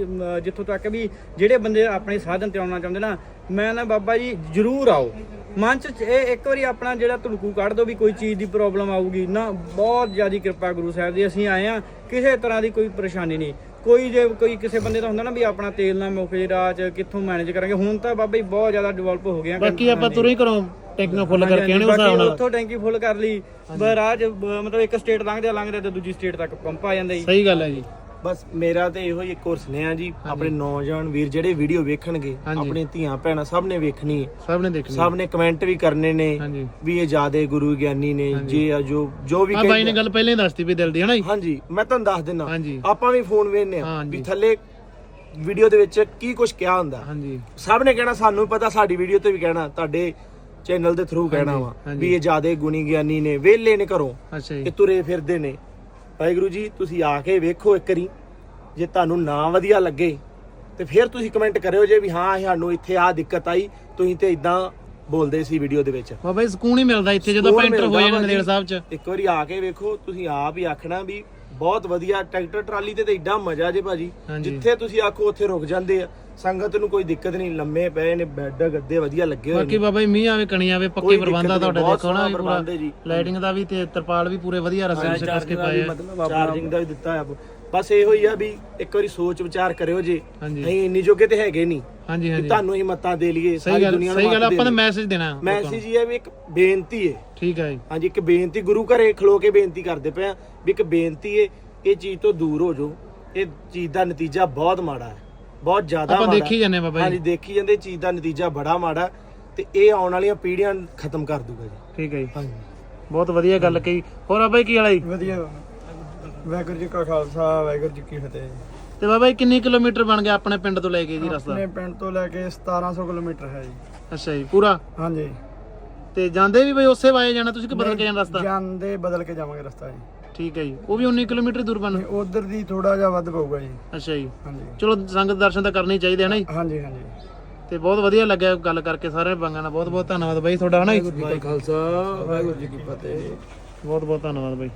ਜਿੱਥੋਂ ਤੱਕ ਵੀ ਜਿਹੜੇ ਬੰਦੇ ਆਪਣੇ ਸਾਧਨ ਤੇ ਆਉਣਾ ਚਾਹੁੰਦੇ ਨਾ ਮੈਂ ਨਾ ਬਾਬਾ ਜੀ ਜਰੂਰ ਆਓ। ਮਨ ਚ ਇਹ ਇੱਕ ਵਾਰੀ ਆਪਣਾ ਜਿਹੜਾ ਧੜਕੂ ਕੱਢ ਦੋ ਵੀ ਕੋਈ ਚੀਜ਼ ਦੀ ਪ੍ਰੋਬਲਮ ਆਊਗੀ। ਨਾ ਬਹੁਤ ਜ਼ਿਆਦੀ ਕਿਰਪਾ ਗੁਰੂ ਸਾਹਿਬ ਦੀ। ਅਸੀਂ ਆਏ ਆ ਕਿਸੇ ਤਰ੍ਹਾਂ ਦੀ ਕੋਈ ਪਰੇਸ਼ਾਨੀ ਨਹੀਂ। ਕੋਈ ਜੇ ਕੋਈ ਕਿਸੇ ਬੰਦੇ ਦਾ ਹੁੰਦਾ ਨਾ ਵੀ ਆਪਣਾ ਤੇਲ ਨਾ ਮੁੱਕ ਜੇ ਚ ਕਿੱਥੋਂ ਮੈਨੇਜ ਕਰਾਂਗੇ ਹੁਣ ਤਾਂ ਬਾਬਾ ਜੀ ਬਹੁਤ ਜ਼ਿਆਦਾ ਡਿਵੈਲਪ ਹੋ ਗਿਆ ਬਾਕੀ ਆਪਾਂ ਤੁਰੇ ਹੀ ਘਰੋਂ ਟੈਕਨੀਆਂ ਫੁੱਲ ਕਰਕੇ ਆਣੇ ਉਸ ਹਿਸਾਬ ਨਾਲ। ਉੱਥੋਂ ਟੈਂਕੀ ਫੁੱਲ ਕਰ ਲਈ। ਬਰਾਜ ਮਤਲਬ ਇੱਕ ਸਟੇਟ ਲੰਘਦੇ ਲੰਘਦੇ ਤੇ ਦੂਜੀ ਸਟੇਟ ਤੱਕ ਪੰਪ ਆ ਜਾਂਦਾ ਜੀ। ਸਹੀ ਗੱਲ ਹੈ ਜੀ। ਬਸ ਮੇਰਾ ਤੇ ਇਹੋ ਹੀ ਇੱਕ ਹੋਰ ਸੁਨੇਹਾ ਜੀ ਆਪਣੇ ਨੌਜਵਾਨ ਵੀਰ ਜਿਹੜੇ ਵੀਡੀਓ ਵੇਖਣਗੇ। ਆਪਣੀ ਧੀਆਂ ਭੈਣਾਂ ਸਭ ਨੇ ਵੇਖਣੀ ਹੈ। ਸਭ ਨੇ ਦੇਖਣੀ ਸਭ ਨੇ ਕਮੈਂਟ ਵੀ ਕਰਨੇ ਨੇ ਵੀ ਇਹ ਜਿਆਦੇ ਗੁਰੂ ਗਿਆਨੀ ਨੇ ਜੇ ਆ ਜੋ ਜੋ ਵੀ ਆ ਬਾਈ ਨੇ ਕਹਿੰਦੇ ਗੱਲ ਪਹਿਲਾਂ ਹੀ ਦੱਸਤੀ ਵੀ ਦਿਲ ਦੀ ਹੈ ਨਾ ਜੀ? ਹਾਂਜੀ ਮੈਂ ਤੁਹਾਨੂੰ ਦੱਸ ਦਿੰਦਾ ਆਪਾਂ ਵੀ ਫੋਨ ਵੇਖਨੇ ਆ। ਵੀ ਥੱਲੇ ਵੀਡੀਓ ਦੇ ਵਿੱਚ ਕੀ ਕੁਝ ਕਿਹਾ ਹੁੰਦਾ। ਹਾਂਜੀ। ਸਭ ਨੇ ਕਹਿਣਾ ਸਾਨੂੰ ਪਤਾ ਸਾਡੀ ਵੀਡੀਓ ਤੇ ਵੀ ਕਹਿਣਾ ਤੁਹਾਡੇ ਚੈਨਲ ਦੇ ਥਰੂ ਕਹਿਣਾ ਵਾ। ਵੀ ਇਹ ਜਿਆਦੇ ਗੁਣੀ ਗਿਆਨੀ ਨੇ ਵਿਹਲੇ ਨੇ ਘਰੋਂ ਅੱਛਾ ਜੀ। ਇਹ ਤੁਰੇ ਫਿਰਦੇ ਨੇ। ਵਾਹਿਗੁਰੂ ਜੀ ਤੁਸੀਂ ਆ ਕੇ ਵੇਖੋ ਇੱਕ ਵਾਰੀ। ਜੇ ਤੁਹਾਨੂੰ ਨਾ ਵਧੀਆ ਲੱਗੇ ਤੇ ਫਿਰ ਤੁਸੀਂ ਕਮੈਂਟ ਕਰਿਓ ਜੇ ਵੀ ਹਾਂ ਸਾਨੂੰ ਇੱਥੇ ਆ ਦਿੱਕਤ ਆਈ। ਤੁਸੀਂ ਤੇ ਇਦਾਂ ਬੋਲਦੇ ਸੀ ਵੀਡੀਓ ਦੇ ਵਿੱਚ। ਬਾਬਾ ਜੀ ਸਕੂਨ ਹੀ ਮਿਲਦਾ ਇੱਥੇ ਜਦੋਂ ਆਪਾਂ ਐਂਟਰ ਹੋਏ ਨਦੇੜ। ਸਾਹਿਬ ਚ। ਇੱਕ ਵਾਰੀ ਆ ਕੇ ਵੇਖੋ ਤੁਸੀਂ ਆਪ ਹੀ ਆਖਣਾ ਵੀ ਬਹੁਤ ਵਧੀਆ ਟਰੈਕਟਰ ਟਰਾਲੀ ਤੇ ਤਾਂ ਏਡਾ ਮਜ਼ਾ ਜੇ ਭਾਜੀ। ਜਿੱਥੇ ਤੁਸੀਂ ਆਖੋ ਉੱਥੇ ਰੁਕ ਜਾਂਦੇ ਆ। ਸੰਗਤ ਨੂੰ ਕੋਈ ਦਿੱਕਤ ਨਹੀਂ ਲੰਮੇ ਪਏ ਨੇ ਬੈੱਡ ਗੱਦੇ ਵਧੀਆ ਲੱਗੇ ਹੋਏ ਬਾਕੀ ਨੇ। ਬਾਬਾ ਜੀ ਮੀਂਹ ਆਵੇ ਕਣੀ ਆਵੇ ਪੱਕੇ ਪ੍ਰਬੰਧ ਆ ਤੁਹਾਡੇ ਬਹੁਤ ਦੇਖੋ ਨਾ ਸੋਹਣਾ ਵੀ ਪੂਰਾ ਪ੍ਰਬੰਧ ਹੈ ਜੀ। ਲਾਈਟਿੰਗ ਦਾ ਵੀ ਤੇ ਤਰਪਾਲ ਵੀ ਪੂਰੇ ਵਧੀਆ ਰਸਤੇ ਵਿੱਚ ਕੱਸ ਕੇ ਪਾਏ ਆ। ਚਾਰਜਿੰਗ ਦਾ ਵੀ ਦਿੱਤਾ ਆ ਬਸ ਇਹੋ ਹੀ ਆ ਵੀ ਇੱਕ ਵਾਰੀ ਸੋਚ ਵਿਚਾਰ ਕਰਿਓ ਜੇ। ਹਾਂਜੀ। ਨਹੀਂ ਇੰਨੀ ਜੋਗੇ ਤੇ ਹੈਗੇ ਨਹੀਂ। ਹਾਂਜੀ ਹਾਂਜੀ। ਤੁਹਾਨੂੰ ਹੀ ਮੱਤਾਂ ਦੇ ਲਈਏ ਸਹੀ ਗੱਲ ਸਹੀ ਗੱਲ ਆਪਾਂ ਤਾਂ ਮੈਸੇਜ ਦੇਣਾ ਮੈਸੇਜ ਇਹ ਹੈ ਵੀ ਇੱਕ ਬੇਨਤੀ ਹੈ। ਠੀਕ ਹੈ ਜੀ। ਹਾਂਜੀ ਇੱਕ ਬੇਨਤੀ ਗੁਰੂ ਘਰੇ ਖਲੋ ਕੇ ਬੇਨਤੀ ਕਰਦੇ ਪਏ ਆ ਵੀ ਇੱਕ ਬੇਨਤੀ ਹੈ ਇਹ ਚੀਜ਼ ਤੋਂ ਦੂਰ ਹੋ ਜਾਓ। ਇਹ ਚੀਜ਼ ਦਾ ਨਤੀਜਾ ਬਹੁਤ ਮਾੜਾ ਹੈ। ਬਹੁਤ ਜ਼ਿਆਦਾ ਆਪਾਂ ਮਾੜਾ। ਦੇਖੀ ਜਾਂਦੇ ਹਾਂ ਬਾਬਾ ਜੀ। ਹਾਂਜੀ ਦੇਖੀ ਜਾਂਦੇ ਚੀਜ਼ ਦਾ ਨਤੀਜਾ ਬੜਾ ਮਾੜਾ ਤੇ ਇਹ ਆਉਣ ਵਾਲੀਆਂ ਪੀੜ੍ਹੀਆਂ ਨੂੰ ਖਤਮ ਕਰ ਦੂਗਾ ਜੀ। ਠੀਕ ਹੈ ਜੀ। ਹਾਂਜੀ। ਬਹੁਤ ਵਧੀਆ ਗੱਲ ਕਹੀ। ਹੋਰ ਬਾਬਾ ਜੀ ਕੀ ਵਾਲਾ ਜੀ? ਵਧੀਆ। ਵਾਹਿਗੁਰੂ ਜੀ ਕਾ ਖਾਲਸਾ ਵਾਹਿਗੁਰੂ ਜੀ ਕੀ ਫਤਿਹ। ਤੇ ਬਾਬਾ ਜੀ ਕਿੰਨੇ ਕਿਲੋਮੀਟਰ ਬਣ ਗਿਆ ਆਪਣੇ ਪਿੰਡ ਤੋਂ ਲੈ ਕੇ ਜੀ ਰਸਤਾ? ਆਪਣੇ ਪਿੰਡ ਤੋਂ ਲੈ ਕੇ 1700 ਕਿਲੋਮੀਟਰ ਹੈ ਜੀ। ਅੱਛਾ ਜੀ ਪੂਰਾ? ਹਾਂਜੀ। ਤੇ ਜਾਂਦੇ ਵੀ ਬਈ ਉਸੇ ਵਾਏ ਜਾਣਾ ਤੁਸੀਂ ਕਿ ਬਦਲ ਕੇ ਜਾਣਾ ਰਸਤਾ? ਜਾਂਦੇ ਬਦਲ ਕੇ ਜਾਵਾਂਗੇ ਰਸਤਾ ਜੀ। ਠੀਕ ਹੈ ਜੀ। ਉਹ ਵੀ 19 ਕਿਲੋਮੀਟਰ ਦੂਰ ਬਣ ਉਧਰ ਦੀ ਥੋੜਾ ਜਿਹਾ ਵੱਧ ਪਊਗਾ ਜੀ। ਅੱਛਾ ਜੀ। ਹਾਂਜੀ। ਚਲੋ ਸੰਗਤ ਦਰਸ਼ਨ ਤਾਂ ਕਰਨੇ ਹੀ ਚਾਹੀਦੇ ਹਨ ਜੀ? ਹਾਂਜੀ ਹਾਂਜੀ। ਤੇ ਬਹੁਤ ਵਧੀਆ ਲੱਗਿਆ ਗੱਲ ਕਰਕੇ ਸਾਰੇ ਬੰਗਾਂ ਨਾਲ। ਬਹੁਤ ਬਹੁਤ ਧੰਨਵਾਦ ਬਾਈ ਤੁਹਾਡਾ ਹਨਾ ਜੀ? ਖਾਲਸਾ ਵਾਹਿਗੁਰੂ ਜੀ ਕੀ ਫਤਿਹ। ਬਹੁਤ ਬਹੁਤ ਧੰਨਵਾਦ ਬਾਈ।